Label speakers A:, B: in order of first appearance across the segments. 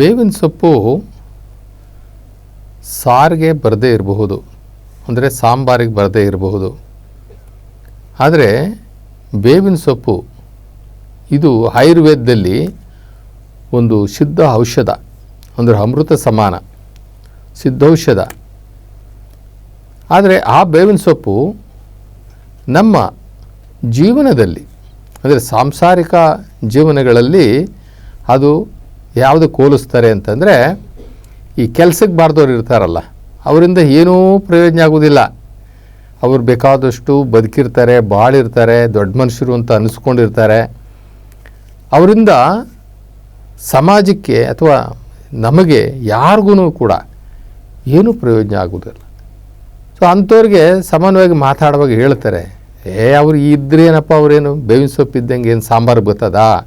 A: ಬೇವಿನ ಸೊಪ್ಪು ಸಾರಿಗೆ ಬರದೇ ಇರಬಹುದು. ಅಂದರೆ ಸಾಂಬಾರಿಗೆ ಬರದೇ ಇರಬಹುದು. ಆದರೆ ಬೇವಿನ ಸೊಪ್ಪು, ಇದು ಆಯುರ್ವೇದದಲ್ಲಿ ಒಂದು ಸಿದ್ಧ ಔಷಧ, ಅಂದರೆ ಅಮೃತ ಸಮಾನ ಸಿದ್ಧೌಷಧ ಆದರೆ ಆ ಬೇವಿನ ಸೊಪ್ಪು ನಮ್ಮ ಜೀವನದಲ್ಲಿ, ಅಂದರೆ ಸಾಂಸಾರಿಕ ಜೀವನಗಳಲ್ಲಿ ಅದು ಯಾವುದು ಹೋಲಿಸ್ತಾರೆ ಅಂತಂದರೆ, ಈ ಕೆಲಸಕ್ಕೆ ಬಾರ್ದವ್ರು ಇರ್ತಾರಲ್ಲ, ಅವರಿಂದ ಏನೂ ಪ್ರಯೋಜನ ಆಗೋದಿಲ್ಲ. ಅವ್ರು ಬೇಕಾದಷ್ಟು ಬದುಕಿರ್ತಾರೆ, ಬಾಳಿರ್ತಾರೆ, ದೊಡ್ಡ ಮನುಷ್ಯರು ಅಂತ ಅನ್ನಿಸ್ಕೊಂಡಿರ್ತಾರೆ ಅವರಿಂದ ಸಮಾಜಕ್ಕೆ ಅಥವಾ ನಮಗೆ ಯಾರಿಗೂ ಕೂಡ ಏನೂ ಪ್ರಯೋಜನ ಆಗೋದಿಲ್ಲ. ಸೊ ಅಂಥವ್ರಿಗೆ ಸಮಾನವಾಗಿ ಮಾತಾಡುವಾಗ ಹೇಳ್ತಾರೆ, ಏ, ಅವ್ರು ಇದ್ರೇನಪ್ಪ ಅವರೇನು, ಬೇವಿನ ಸೊಪ್ಪು ಇದ್ದಂಗೆ ಏನು ಸಾಂಬಾರು ಬರ್ತದಾ?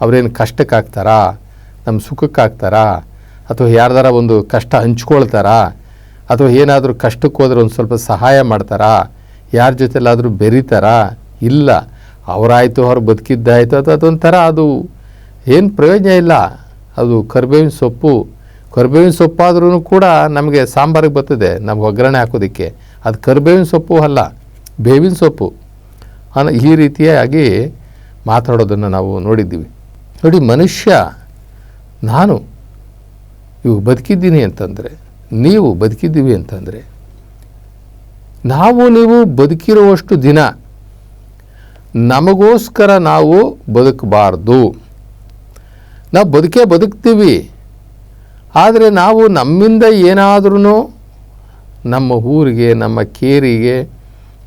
A: ಅವ್ರೇನು ಕಷ್ಟಕ್ಕೆ ಹಾಕ್ತಾರಾ ನಮ್ಮ ಸುಖಕ್ಕೆ ಹಾಕ್ತಾರಾ ಅಥವಾ ಯಾರ್ದಾರ ಒಂದು ಕಷ್ಟ ಹಂಚ್ಕೊಳ್ತಾರಾ? ಅಥವಾ ಏನಾದರೂ ಕಷ್ಟಕ್ಕೆ ಹೋದ್ರೆ ಒಂದು ಸ್ವಲ್ಪ ಸಹಾಯ ಮಾಡ್ತಾರಾ? ಯಾರ ಜೊತೆಲಾದರೂ ಬೆರೀತಾರಾ? ಇಲ್ಲ. ಅವರಾಯಿತು, ಅವ್ರು ಬದುಕಿದ್ದಾಯಿತು, ಅಥವಾ ಅದೊಂಥರ ಅದು ಏನು ಪ್ರಯೋಜನ ಇಲ್ಲ. ಅದು ಕರಿಬೇವಿನ ಸೊಪ್ಪು. ಕರಿಬೇವಿನ ಸೊಪ್ಪಾದ್ರೂ ಕೂಡ ನಮಗೆ ಸಾಂಬಾರಿಗೆ ಬರ್ತದೆ, ನಮ್ಗೆ ಒಗ್ಗರಣೆ ಹಾಕೋದಕ್ಕೆ. ಅದು ಕರಿಬೇವಿನ ಸೊಪ್ಪು ಅಲ್ಲ, ಬೇವಿನ ಸೊಪ್ಪು. ಅನ್ನೋ ಈ ರೀತಿಯಾಗಿ ಮಾತಾಡೋದನ್ನು ನಾವು ನೋಡಿದ್ದೀವಿ. ನೋಡಿ, ಮನುಷ್ಯ ನಾನು ಇವು ಬದುಕಿದ್ದೀನಿ ಅಂತಂದರೆ, ನೀವು ಬದುಕಿದ್ದೀವಿ ಅಂತಂದರೆ, ನಾವು ನೀವು ಬದುಕಿರುವಷ್ಟು ದಿನ ನಮಗೋಸ್ಕರ ನಾವು ಬದುಕಬಾರ್ದು. ನಾವು ಬದುಕೇ ಬದುಕ್ತೀವಿ. ಆದರೆ ನಾವು ನಮ್ಮಿಂದ ಏನಾದ್ರೂ ನಮ್ಮ ಊರಿಗೆ, ನಮ್ಮ ಕೇರಿಗೆ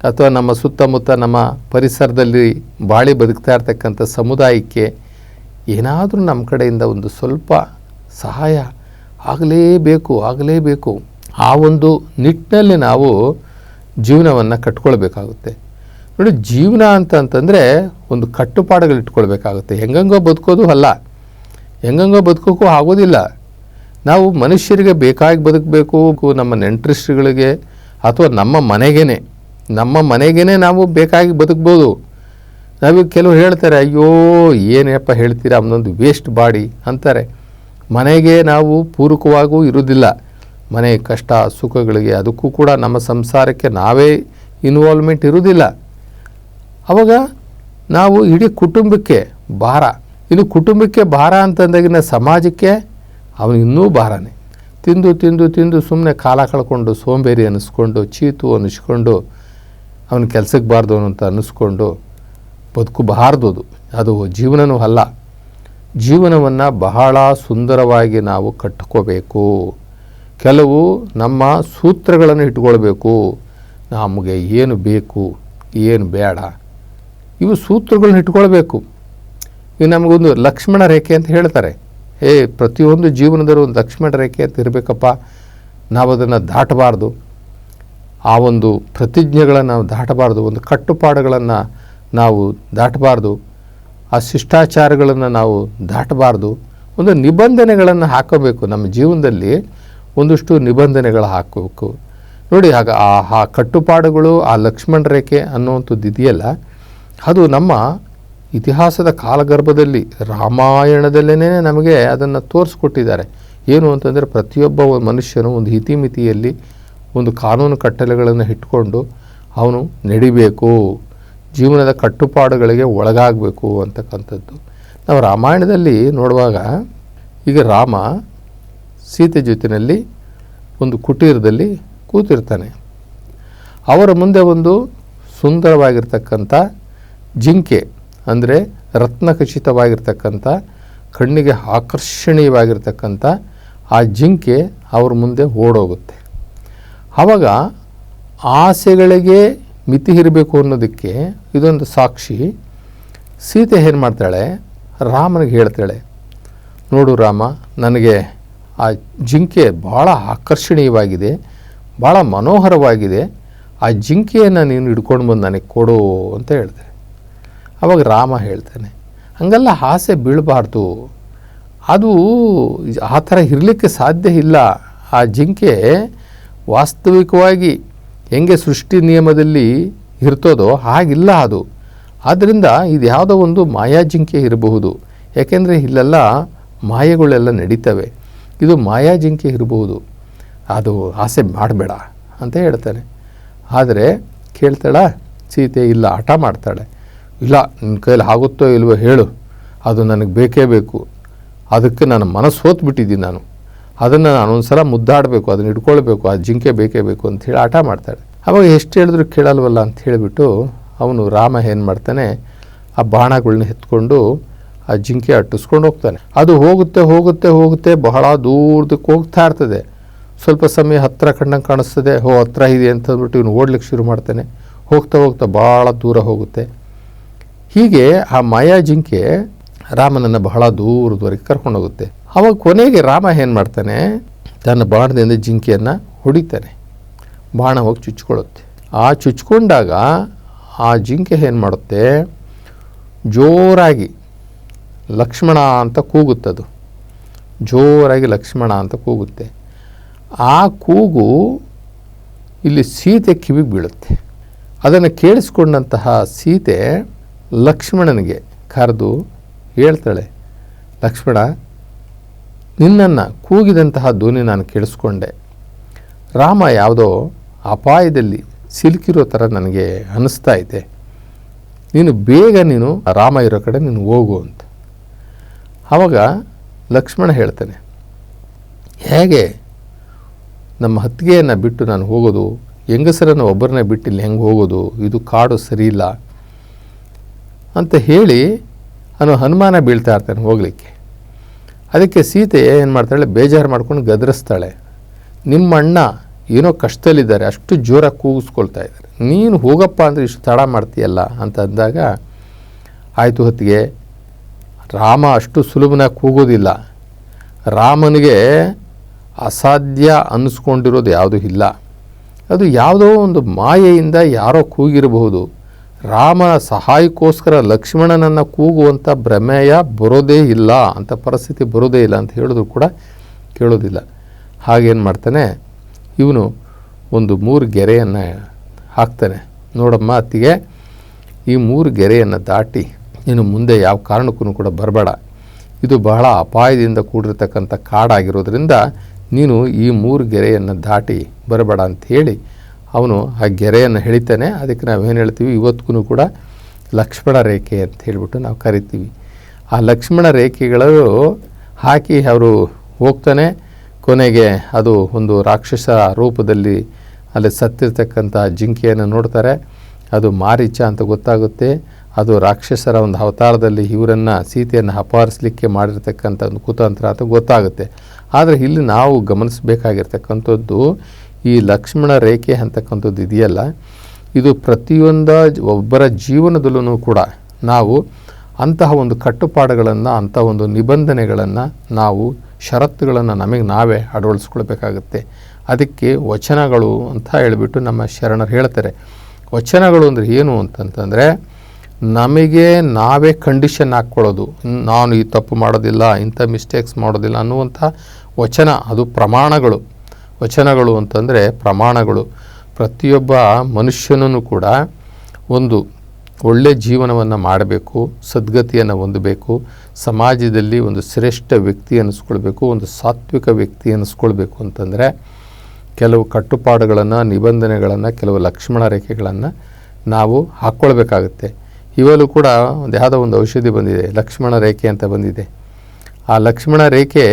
A: ಅಥವಾ ನಮ್ಮ ಸುತ್ತಮುತ್ತ ನಮ್ಮ ಪರಿಸರದಲ್ಲಿ ಬಾಳಿ ಬದುಕ್ತಾ ಇರ್ತಕ್ಕಂಥ ಸಮುದಾಯಕ್ಕೆ ಏನಾದರೂ ನಮ್ಮ ಕಡೆಯಿಂದ ಒಂದು ಸ್ವಲ್ಪ ಸಹಾಯ ಆಗಲೇಬೇಕು ಆಗಲೇಬೇಕು. ಆ ಒಂದು ನಿಟ್ಟಿನಲ್ಲಿ ನಾವು ಜೀವನವನ್ನು ಕಟ್ಕೊಳ್ಬೇಕಾಗುತ್ತೆ. ನೋಡಿ, ಜೀವನ ಅಂತ ಅಂತಂದರೆ ಒಂದು ಕಟ್ಟುಪಾಡುಗಳು ಇಟ್ಕೊಳ್ಬೇಕಾಗುತ್ತೆ. ಹೆಂಗಂಗೋ ಬದುಕೋದು ಅಲ್ಲ. ಹೆಂಗಂಗೋ ಬದುಕೋಕ್ಕೂ ಆಗೋದಿಲ್ಲ. ನಾವು ಮನುಷ್ಯರಿಗೆ ಬೇಕಾಗಿ ಬದುಕಬೇಕು, ನಮ್ಮ ನೆಂಟ್ರಿಸ್ಟ್ಗಳಿಗೆ ಅಥವಾ ನಮ್ಮ ಮನೆಗೇನೆ. ನಮ್ಮ ಮನೆಗೇನೆ ನಾವು ಬೇಕಾಗಿ ಬದುಕ್ಬೋದು. ನಾವು ಕೆಲವರು ಹೇಳ್ತಾರೆ, ಅಯ್ಯೋ ಏನಪ್ಪ ಹೇಳ್ತೀರಾ ಅವನೊಂದು ವೇಸ್ಟ್ ಬಾಡಿ ಅಂತಾರೆ. ಮನೆಗೆ ನಾವು ಪೂರಕವಾಗೂ ಇರೋದಿಲ್ಲ ಮನೆ ಕಷ್ಟ, ಸುಖಗಳಿಗೆ ಅದಕ್ಕೂ ಕೂಡ ನಮ್ಮ ಸಂಸಾರಕ್ಕೆ ನಾವೇ ಇನ್ವಾಲ್ವ್ಮೆಂಟ್ ಇರುವುದಿಲ್ಲ. ಅವಾಗ ನಾವು ಇಡೀ ಕುಟುಂಬಕ್ಕೆ ಭಾರ. ಇನ್ನು ಕುಟುಂಬಕ್ಕೆ ಭಾರ ಅಂತಂದಾಗಿನ ಸಮಾಜಕ್ಕೆ ಅವನು ಇನ್ನೂ ಭಾರನೇ. ತಿಂದು ತಿಂದು ತಿಂದು ಸುಮ್ಮನೆ ಕಾಲ ಕಳ್ಕೊಂಡು ಸೋಂಬೇರಿ ಅನ್ನಿಸ್ಕೊಂಡು, ಚೀತು ಅನ್ನಿಸ್ಕೊಂಡು, ಅವನ ಕೆಲಸಕ್ಕೆ ಬಾರ್ದು ಅಂತ ಅನ್ನಿಸ್ಕೊಂಡು ಬದುಕಬಾರ್ದು ಅದು ಅದು ಜೀವನವೂ ಅಲ್ಲ. ಜೀವನವನ್ನು ಬಹಳ ಸುಂದರವಾಗಿ ನಾವು ಕಟ್ಟಿಕೋಬೇಕು ಕೆಲವು ನಮ್ಮ ಸೂತ್ರಗಳನ್ನು ಇಟ್ಕೊಳ್ಬೇಕು. ನಮಗೆ ಏನು ಬೇಕು, ಏನು ಬೇಡ. ಇವು ಸೂತ್ರಗಳನ್ನ ಇಟ್ಕೊಳ್ಬೇಕು. ಇವು ನಮಗೊಂದು ಲಕ್ಷ್ಮಣ ರೇಖೆ ಅಂತ ಹೇಳ್ತಾರೆ. ಏ, ಪ್ರತಿಯೊಂದು ಜೀವನದಲ್ಲೂ ಒಂದು ಲಕ್ಷ್ಮಣ ರೇಖೆ ಅಂತ ಇರಬೇಕಪ್ಪ. ನಾವು ಅದನ್ನು ದಾಟಬಾರ್ದು. ಆ ಒಂದು ಪ್ರತಿಜ್ಞೆಗಳನ್ನು ನಾವು ದಾಟಬಾರ್ದು. ಒಂದು ಕಟ್ಟುಪಾಡುಗಳನ್ನು ನಾವು ದಾಟಬಾರ್ದು. ಆ ಶಿಷ್ಟಾಚಾರಗಳನ್ನು ನಾವು ದಾಟಬಾರ್ದು. ಒಂದು ನಿಬಂಧನೆಗಳನ್ನು ಹಾಕೋಬೇಕು. ನಮ್ಮ ಜೀವನದಲ್ಲಿ ಒಂದಷ್ಟು ನಿಬಂಧನೆಗಳು ಹಾಕಬೇಕು. ನೋಡಿ, ಆಗ ಆ ಆ ಕಟ್ಟುಪಾಡುಗಳು, ಆ ಲಕ್ಷ್ಮಣ ರೇಖೆ ಅನ್ನುವಂಥದ್ದು ಇದೆಯಲ್ಲ, ಅದು ನಮ್ಮ ಇತಿಹಾಸದ ಕಾಲಗರ್ಭದಲ್ಲಿ ರಾಮಾಯಣದಲ್ಲೇ ನಮಗೆ ಅದನ್ನು ತೋರಿಸ್ಕೊಟ್ಟಿದ್ದಾರೆ. ಏನು ಅಂತಂದರೆ, ಪ್ರತಿಯೊಬ್ಬ ಮನುಷ್ಯನು ಒಂದು ಇತಿಮಿತಿಯಲ್ಲಿ ಒಂದು ಕಾನೂನು ಕಟ್ಟಲೆಗಳನ್ನು ಇಟ್ಕೊಂಡು ಅವನು ನಡಿಬೇಕು. ಜೀವನದ ಕಟ್ಟುಪಾಡುಗಳಿಗೆ ಒಳಗಾಗಬೇಕು ಅಂತಕ್ಕಂಥದ್ದು. ನಾವು ರಾಮಾಯಣದಲ್ಲಿ ನೋಡುವಾಗ ಈಗ ರಾಮ ಸೀತೆ ಜೊತೆಯಲ್ಲಿ ಒಂದು ಕುಟೀರದಲ್ಲಿ ಕೂತಿರ್ತಾನೆ. ಅವರ ಮುಂದೆ ಒಂದು ಸುಂದರವಾಗಿರ್ತಕ್ಕಂಥ ಜಿಂಕೆ, ಅಂದರೆ ರತ್ನಖಚಿತವಾಗಿರ್ತಕ್ಕಂಥ, ಕಣ್ಣಿಗೆ ಆಕರ್ಷಣೀಯವಾಗಿರ್ತಕ್ಕಂಥ ಆ ಜಿಂಕೆ ಅವ್ರ ಮುಂದೆ ಓಡೋಗುತ್ತೆ. ಆವಾಗ ಆಸೆಗಳಿಗೆ ಮಿತಿ ಇರಬೇಕು ಅನ್ನೋದಕ್ಕೆ ಇದೊಂದು ಸಾಕ್ಷಿ. ಸೀತೆ ಏನು ಮಾಡ್ತಾಳೆ? ರಾಮನಿಗೆ ಹೇಳ್ತಾಳೆ, ನೋಡು ರಾಮ, ನನಗೆ ಆ ಜಿಂಕೆ ಭಾಳ ಆಕರ್ಷಣೀಯವಾಗಿದೆ ಭಾಳ ಮನೋಹರವಾಗಿದೆ. ಆ ಜಿಂಕೆಯನ್ನು ನೀನು ಹಿಡ್ಕೊಂಡು ಬಂದು ನನಗೆ ಕೊಡು ಅಂತ ಹೇಳ್ತಾಳೆ. ಅವಾಗ ರಾಮ ಹೇಳ್ತಾನೆ, ಹಂಗೆಲ್ಲ ಆಸೆ ಬೀಳಬಾರ್ದು. ಅದು ಆ ಥರ ಇರಲಿಕ್ಕೆ ಸಾಧ್ಯ ಇಲ್ಲ. ಆ ಜಿಂಕೆ ವಾಸ್ತವಿಕವಾಗಿ ಹೆಂಗೆ ಸೃಷ್ಟಿ ನಿಯಮದಲ್ಲಿ ಇರ್ತದೋ ಹಾಗಿಲ್ಲ ಅದು. ಆದ್ದರಿಂದ ಇದು ಯಾವುದೋ ಒಂದು ಮಾಯಾ ಜಿಂಕೆ ಇರಬಹುದು. ಯಾಕೆಂದರೆ ಇಲ್ಲೆಲ್ಲ ಮಾಯೆಗಳೆಲ್ಲ ನಡೀತವೆ. ಇದು ಮಾಯಾ ಜಿಂಕೆ ಇರಬಹುದು. ಅದು ಆಸೆ ಮಾಡಬೇಡ ಅಂತ ಹೇಳ್ತಾನೆ. ಆದರೆ ಕೇಳ್ತಾಳ, ಸೀತೆ ಇಲ್ಲ, ಹಠ ಮಾಡ್ತಾಳೆ. ಇಲ್ಲ ನಿನ್ನ ಕೈಲಿ ಆಗುತ್ತೋ ಇಲ್ವೋ ಹೇಳು. ಅದು ನನಗೆ ಬೇಕೇ ಬೇಕು. ಅದಕ್ಕೆ ನಾನು ಮನಸ್ಸು ಹೋತ್ಬಿಟ್ಟಿದ್ದೀನಿ ನಾನು. ಅದನ್ನು ನಾನು ಒಂದು ಸಲ ಮುದ್ದಾಡಬೇಕು, ಅದನ್ನು ಇಟ್ಕೊಳ್ಬೇಕು ಆ ಜಿಂಕೆ ಬೇಕೇ ಬೇಕು ಅಂತ ಹೇಳಿ ಆಟ ಮಾಡ್ತಾಳೆ. ಅವಾಗ ಎಷ್ಟು ಹೇಳಿದ್ರು ಕೇಳಲ್ವಲ್ಲ ಅಂತ ಹೇಳಿಬಿಟ್ಟು ಅವನು ರಾಮ ಏನು ಮಾಡ್ತಾನೆ, ಆ ಬಾಣಗಳನ್ನ ಎತ್ಕೊಂಡು ಆ ಜಿಂಕೆ ಅಟ್ಟಿಸ್ಕೊಂಡು ಹೋಗ್ತಾನೆ. ಅದು ಹೋಗುತ್ತೆ ಹೋಗುತ್ತೆ ಹೋಗುತ್ತೆ, ಬಹಳ ದೂರದಕ್ಕೆ ಹೋಗ್ತಾ ಇರ್ತದೆ. ಸ್ವಲ್ಪ ಸಮಯ ಹತ್ತಿರ ಕಂಡಂಗೆ ಕಾಣಿಸ್ತದೆ, ಹೋ ಹತ್ತಿರ ಇದೆ ಅಂತ ಅಂದ್ಬಿಟ್ಟು ಇವನು ಓಡ್ಲಿಕ್ಕೆ ಶುರು ಮಾಡ್ತಾನೆ. ಹೋಗ್ತಾ ಹೋಗ್ತಾ ಭಾಳ ದೂರ ಹೋಗುತ್ತೆ. ಹೀಗೆ ಆ ಮಾಯಾ ಜಿಂಕೆ ರಾಮನನ್ನು ಬಹಳ ದೂರದವರೆಗೆ ಕರ್ಕೊಂಡು ಹೋಗುತ್ತೆ ಅವಾಗ ಕೊನೆಗೆ ರಾಮ ಏನು ಮಾಡ್ತಾನೆ? ತನ್ನ ಬಾಣದಿಂದ ಜಿಂಕೆಯನ್ನು ಹೊಡಿತಾನೆ. ಬಾಣ ಹೋಗಿ ಚುಚ್ಕೊಳ್ಳುತ್ತೆ. ಆ ಚುಚ್ಕೊಂಡಾಗ ಆ ಜಿಂಕೆ ಏನು ಮಾಡುತ್ತೆ? ಜೋರಾಗಿ ಲಕ್ಷ್ಮಣ ಅಂತ ಕೂಗುತ್ತದು ಜೋರಾಗಿ ಲಕ್ಷ್ಮಣ ಅಂತ ಕೂಗುತ್ತೆ. ಆ ಕೂಗು ಇಲ್ಲಿ ಸೀತೆ ಕಿವಿಗೆ ಬೀಳುತ್ತೆ. ಅದನ್ನು ಕೇಳಿಸ್ಕೊಂಡಂತಹ ಸೀತೆ ಲಕ್ಷ್ಮಣನಿಗೆ ಕರೆದು ಹೇಳ್ತಾಳೆ, ಲಕ್ಷ್ಮಣ ನಿನ್ನನ್ನು ಕೂಗಿದಂತಹ ಧ್ವನಿ ನಾನು ಕೇಳಿಸ್ಕೊಂಡೆ. ರಾಮ ಯಾವುದೋ ಅಪಾಯದಲ್ಲಿ ಸಿಲುಕಿರೋ ಥರ ನನಗೆ ಅನ್ನಿಸ್ತಾ ಇದೆ. ನೀನು ಬೇಗ ನೀನು ರಾಮ ಇರೋ ಕಡೆ ನೀನು ಹೋಗು ಅಂತ. ಆವಾಗ ಲಕ್ಷ್ಮಣ ಹೇಳ್ತಾನೆ, ಹೇಗೆ? ನಮ್ಮ ಹತ್ತಿಗೆಯನ್ನು ಬಿಟ್ಟು ನಾನು ಹೋಗೋದು, ಹೆಂಗಸರನ್ನು ಒಬ್ಬರನ್ನೇ ಬಿಟ್ಟು ಇಲ್ಲಿ ಹೆಂಗೆ ಹೋಗೋದು? ಇದು ಕಾಡು ಸರಿಯಿಲ್ಲ ಅಂತ ಹೇಳಿ ಅವನು ಹನುಮಾನ ಬೀಳ್ತಾ ಇರ್ತಾನೆ ಹೋಗಲಿಕ್ಕೆ. ಅದಕ್ಕೆ ಸೀತೆ ಏನು ಮಾಡ್ತಾಳೆ? ಬೇಜಾರು ಮಾಡ್ಕೊಂಡು ಗದರಿಸ್ತಾಳೆ. ನಿಮ್ಮ ಅಣ್ಣ ಏನೋ ಕಷ್ಟದಲ್ಲಿದ್ದಾರೆ, ಅಷ್ಟು ಜೋರಾಗಿ ಕೂಗಿಸ್ಕೊಳ್ತಾ ಇದ್ದಾರೆ. ನೀನು ಹೋಗಪ್ಪ ಅಂದರೆ ಇಷ್ಟು ತಡ ಮಾಡ್ತೀಯಲ್ಲ ಅಂತ ಅಂದಾಗ, ಆಯಿತು ಹೊತ್ತಿಗೆ, ರಾಮ ಅಷ್ಟು ಸುಲಭನಾಗಿ ಕೂಗೋದಿಲ್ಲ. ರಾಮನಿಗೆ ಅಸಾಧ್ಯ ಅನ್ನಿಸ್ಕೊಂಡಿರೋದು ಯಾವುದೂ ಇಲ್ಲ. ಅದು ಯಾವುದೋ ಒಂದು ಮಾಯೆಯಿಂದ ಯಾರೋ ಕೂಗಿರಬಹುದು. ರಾಮನ ಸಹಾಯಕ್ಕೋಸ್ಕರ ಲಕ್ಷ್ಮಣನನ್ನು ಕೂಗುವಂಥ ಭ್ರಮೆಯ ಬರೋದೇ ಇಲ್ಲ ಅಂತ ಪರಿಸ್ಥಿತಿ ಬರೋದೇ ಇಲ್ಲ ಅಂತ ಹೇಳಿದ್ರು ಕೂಡ ಕೇಳೋದಿಲ್ಲ. ಹಾಗೇನು ಮಾಡ್ತಾನೆ? ಇವನು ಒಂದು ಮೂರು ಗೆರೆಯನ್ನು ಹಾಕ್ತಾನೆ. ನೋಡಮ್ಮ ಅತ್ತಿಗೆ, ಈ ಮೂರು ಗೆರೆಯನ್ನು ದಾಟಿ ನೀನು ಮುಂದೆ ಯಾವ ಕಾರಣಕ್ಕೂ ಕೂಡ ಬರಬೇಡ. ಇದು ಬಹಳ ಅಪಾಯದಿಂದ ಕೂಡಿರ್ತಕ್ಕಂಥ ಕಾಡಾಗಿರೋದ್ರಿಂದ ನೀನು ಈ ಮೂರು ಗೆರೆಯನ್ನು ದಾಟಿ ಬರಬೇಡ ಅಂತ ಹೇಳಿ ಅವನು ಆ ಗೆರೆಯನ್ನು ಹೇಳಿತಾನೆ ಅದಕ್ಕೆ ನಾವೇನು ಹೇಳ್ತೀವಿ? ಇವತ್ತಿಗೂ ಕೂಡ ಲಕ್ಷ್ಮಣ ರೇಖೆ ಅಂತ ಹೇಳಿಬಿಟ್ಟು ನಾವು ಕರಿತೀವಿ. ಆ ಲಕ್ಷ್ಮಣ ರೇಖೆಗಳು ಹಾಕಿ ಅವರು ಹೋಗ್ತಾನೆ. ಕೊನೆಗೆ ಅದು ಒಂದು ರಾಕ್ಷಸ ರೂಪದಲ್ಲಿ ಅಲ್ಲಿ ಸತ್ತಿರ್ತಕ್ಕಂಥ ಜಿಂಕೆಯನ್ನು ನೋಡ್ತಾರೆ. ಅದು ಮಾರೀಚ ಅಂತ ಗೊತ್ತಾಗುತ್ತೆ. ಅದು ರಾಕ್ಷಸರ ಒಂದು ಅವತಾರದಲ್ಲಿ ಇವರನ್ನು ಸೀತೆಯನ್ನು ಅಪಹರಿಸಲಿಕ್ಕೆ ಮಾಡಿರ್ತಕ್ಕಂಥ ಒಂದು ಕುತಂತ್ರ ಅಂತ ಗೊತ್ತಾಗುತ್ತೆ. ಆದರೆ ಇಲ್ಲಿ ನಾವು ಗಮನಿಸಬೇಕಾಗಿರ್ತಕ್ಕಂಥದ್ದು ಈ ಲಕ್ಷ್ಮಣ ರೇಖೆ ಅಂತಕ್ಕಂಥದ್ದು ಇದೆಯಲ್ಲ, ಇದು ಪ್ರತಿಯೊಂದ ಒಬ್ಬರ ಜೀವನದಲ್ಲೂ ಕೂಡ ನಾವು ಅಂತಹ ಒಂದು ಕಟ್ಟುಪಾಡುಗಳನ್ನು, ಅಂತಹ ಒಂದು ನಿಬಂಧನೆಗಳನ್ನು ನಾವು, ಷರತ್ತುಗಳನ್ನು ನಮಗೆ ನಾವೇ ಅಳವಡಿಸ್ಕೊಳ್ಬೇಕಾಗುತ್ತೆ. ಅದಕ್ಕೆ ವಚನಗಳು ಅಂತ ಹೇಳಿಬಿಟ್ಟು ನಮ್ಮ ಶರಣರು ಹೇಳ್ತಾರೆ. ವಚನಗಳು ಅಂದರೆ ಏನು ಅಂತಂತಂದರೆ, ನಮಗೆ ನಾವೇ ಕಂಡೀಷನ್ ಹಾಕ್ಕೊಳ್ಳೋದು. ನಾನು ಈ ತಪ್ಪು ಮಾಡೋದಿಲ್ಲ, ಇಂಥ ಮಿಸ್ಟೇಕ್ಸ್ ಮಾಡೋದಿಲ್ಲ ಅನ್ನುವಂಥ ವಚನ, ಅದು ಪ್ರಮಾಣಗಳು. ವಚನಗಳು ಅಂತಂದರೆ ಪ್ರಮಾಣಗಳು. ಪ್ರತಿಯೊಬ್ಬ ಮನುಷ್ಯನೂ ಕೂಡ ಒಂದು ಒಳ್ಳೆಯ ಜೀವನವನ್ನು ಮಾಡಬೇಕು, ಸದ್ಗತಿಯನ್ನು ಹೊಂದಬೇಕು, ಸಮಾಜದಲ್ಲಿ ಒಂದು ಶ್ರೇಷ್ಠ ವ್ಯಕ್ತಿ ಅನ್ನಿಸ್ಕೊಳ್ಬೇಕು ಒಂದು ಸಾತ್ವಿಕ ವ್ಯಕ್ತಿ ಅನ್ನಿಸ್ಕೊಳ್ಬೇಕು ಅಂತಂದರೆ ಕೆಲವು ಕಟ್ಟುಪಾಡುಗಳನ್ನು, ನಿಬಂಧನೆಗಳನ್ನು, ಕೆಲವು ಲಕ್ಷ್ಮಣ ರೇಖೆಗಳನ್ನು ನಾವು ಹಾಕ್ಕೊಳ್ಬೇಕಾಗುತ್ತೆ. ಇವಲ್ಲೂ ಕೂಡ ಒಂದು ಯಾವುದೋ ಒಂದು ಔಷಧಿ ಬಂದಿದೆ, ಲಕ್ಷ್ಮಣ ರೇಖೆ ಅಂತ ಬಂದಿದೆ. ಆ ಲಕ್ಷ್ಮಣ ರೇಖೆ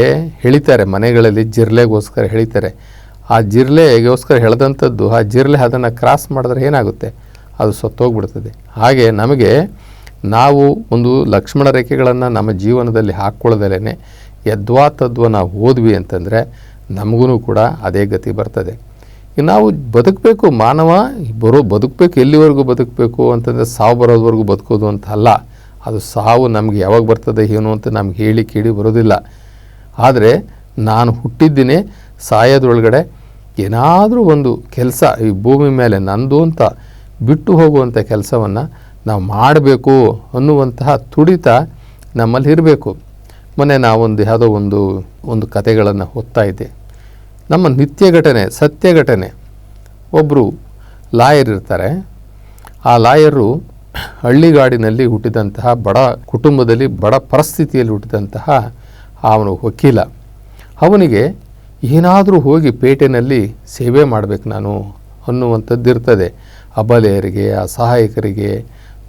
A: ಹೇಳಿತಾರೆ, ಮನೆಗಳಲ್ಲಿ ಜಿರ್ಲೆಗೋಸ್ಕರ ಹೇಳಿತಾರೆ. ಆ ಜಿರ್ಲೆಗೋಸ್ಕರ ಎಳೆದಂಥದ್ದು ಆ ಜಿರ್ಲೆ ಅದನ್ನು ಕ್ರಾಸ್ ಮಾಡಿದ್ರೆ ಏನಾಗುತ್ತೆ? ಅದು ಸತ್ತೋಗ್ಬಿಡ್ತದೆ. ಹಾಗೆ ನಮಗೆ ನಾವು ಒಂದು ಲಕ್ಷ್ಮಣ ರೇಖೆಗಳನ್ನು ನಮ್ಮ ಜೀವನದಲ್ಲಿ ಹಾಕ್ಕೊಳ್ಳೋದಲ್ಲೇ ಯದ್ವಾ ತದ್ವ ನಾವು ಓದ್ವಿ ಅಂತಂದರೆ ನಮಗೂ ಕೂಡ ಅದೇ ಗತಿ ಬರ್ತದೆ. ನಾವು ಬದುಕಬೇಕು ಮಾನವ, ಬರೋ ಬದುಕಬೇಕು ಎಲ್ಲಿವರೆಗೂ ಬದುಕಬೇಕು ಅಂತಂದರೆ ಸಾವು ಬರೋದ್ವರೆಗೂ ಬದುಕೋದು ಅಂತ ಅಲ್ಲ. ಅದು ಸಾವು ನಮಗೆ ಯಾವಾಗ ಬರ್ತದೆ ಏನು ಅಂತ ನಮ್ಗೆ ಹೇಳಿ ಕೇಳಿ ಬರೋದಿಲ್ಲ. ಆದರೆ ನಾನು ಹುಟ್ಟಿದ್ದೀನಿ ಸಾಯೋದ್ರೊಳಗಡೆ ಏನಾದರೂ ಒಂದು ಕೆಲಸ, ಈ ಭೂಮಿ ಮೇಲೆ ನಂದು ಅಂತ ಬಿಟ್ಟು ಹೋಗುವಂಥ ಕೆಲಸವನ್ನು ನಾವು ಮಾಡಬೇಕು ಅನ್ನುವಂತಹ ತುಡಿತ ನಮ್ಮಲ್ಲಿ ಇರಬೇಕು. ಮೊನ್ನೆ ನಾವೊಂದು ಯಾವುದೋ ಒಂದು ಒಂದು ಕತೆಗಳನ್ನು ಓದ್ತಾ ಇದ್ದೆ. ನಮ್ಮ ನಿತ್ಯ ಘಟನೆ ಸತ್ಯ ಘಟನೆ ಒಬ್ಬರು ಲಾಯರ್ ಇರ್ತಾರೆ. ಆ ಲಾಯರು ಹಳ್ಳಿಗಾಡಿನಲ್ಲಿ ಹುಟ್ಟಿದಂತಹ ಬಡ ಕುಟುಂಬದಲ್ಲಿ ಬಡ ಪರಿಸ್ಥಿತಿಯಲ್ಲಿ ಹುಟ್ಟಿದಂತಹ ಅವನು ವಕೀಲ. ಅವನಿಗೆ ಏನಾದರೂ ಹೋಗಿ ಪೇಟೆನಲ್ಲಿ ಸೇವೆ ಮಾಡಬೇಕು ನಾನು ಅನ್ನುವಂಥದ್ದು ಇರ್ತದೆ ಅಬಲೆಯರಿಗೆ, ಅಸಹಾಯಕರಿಗೆ,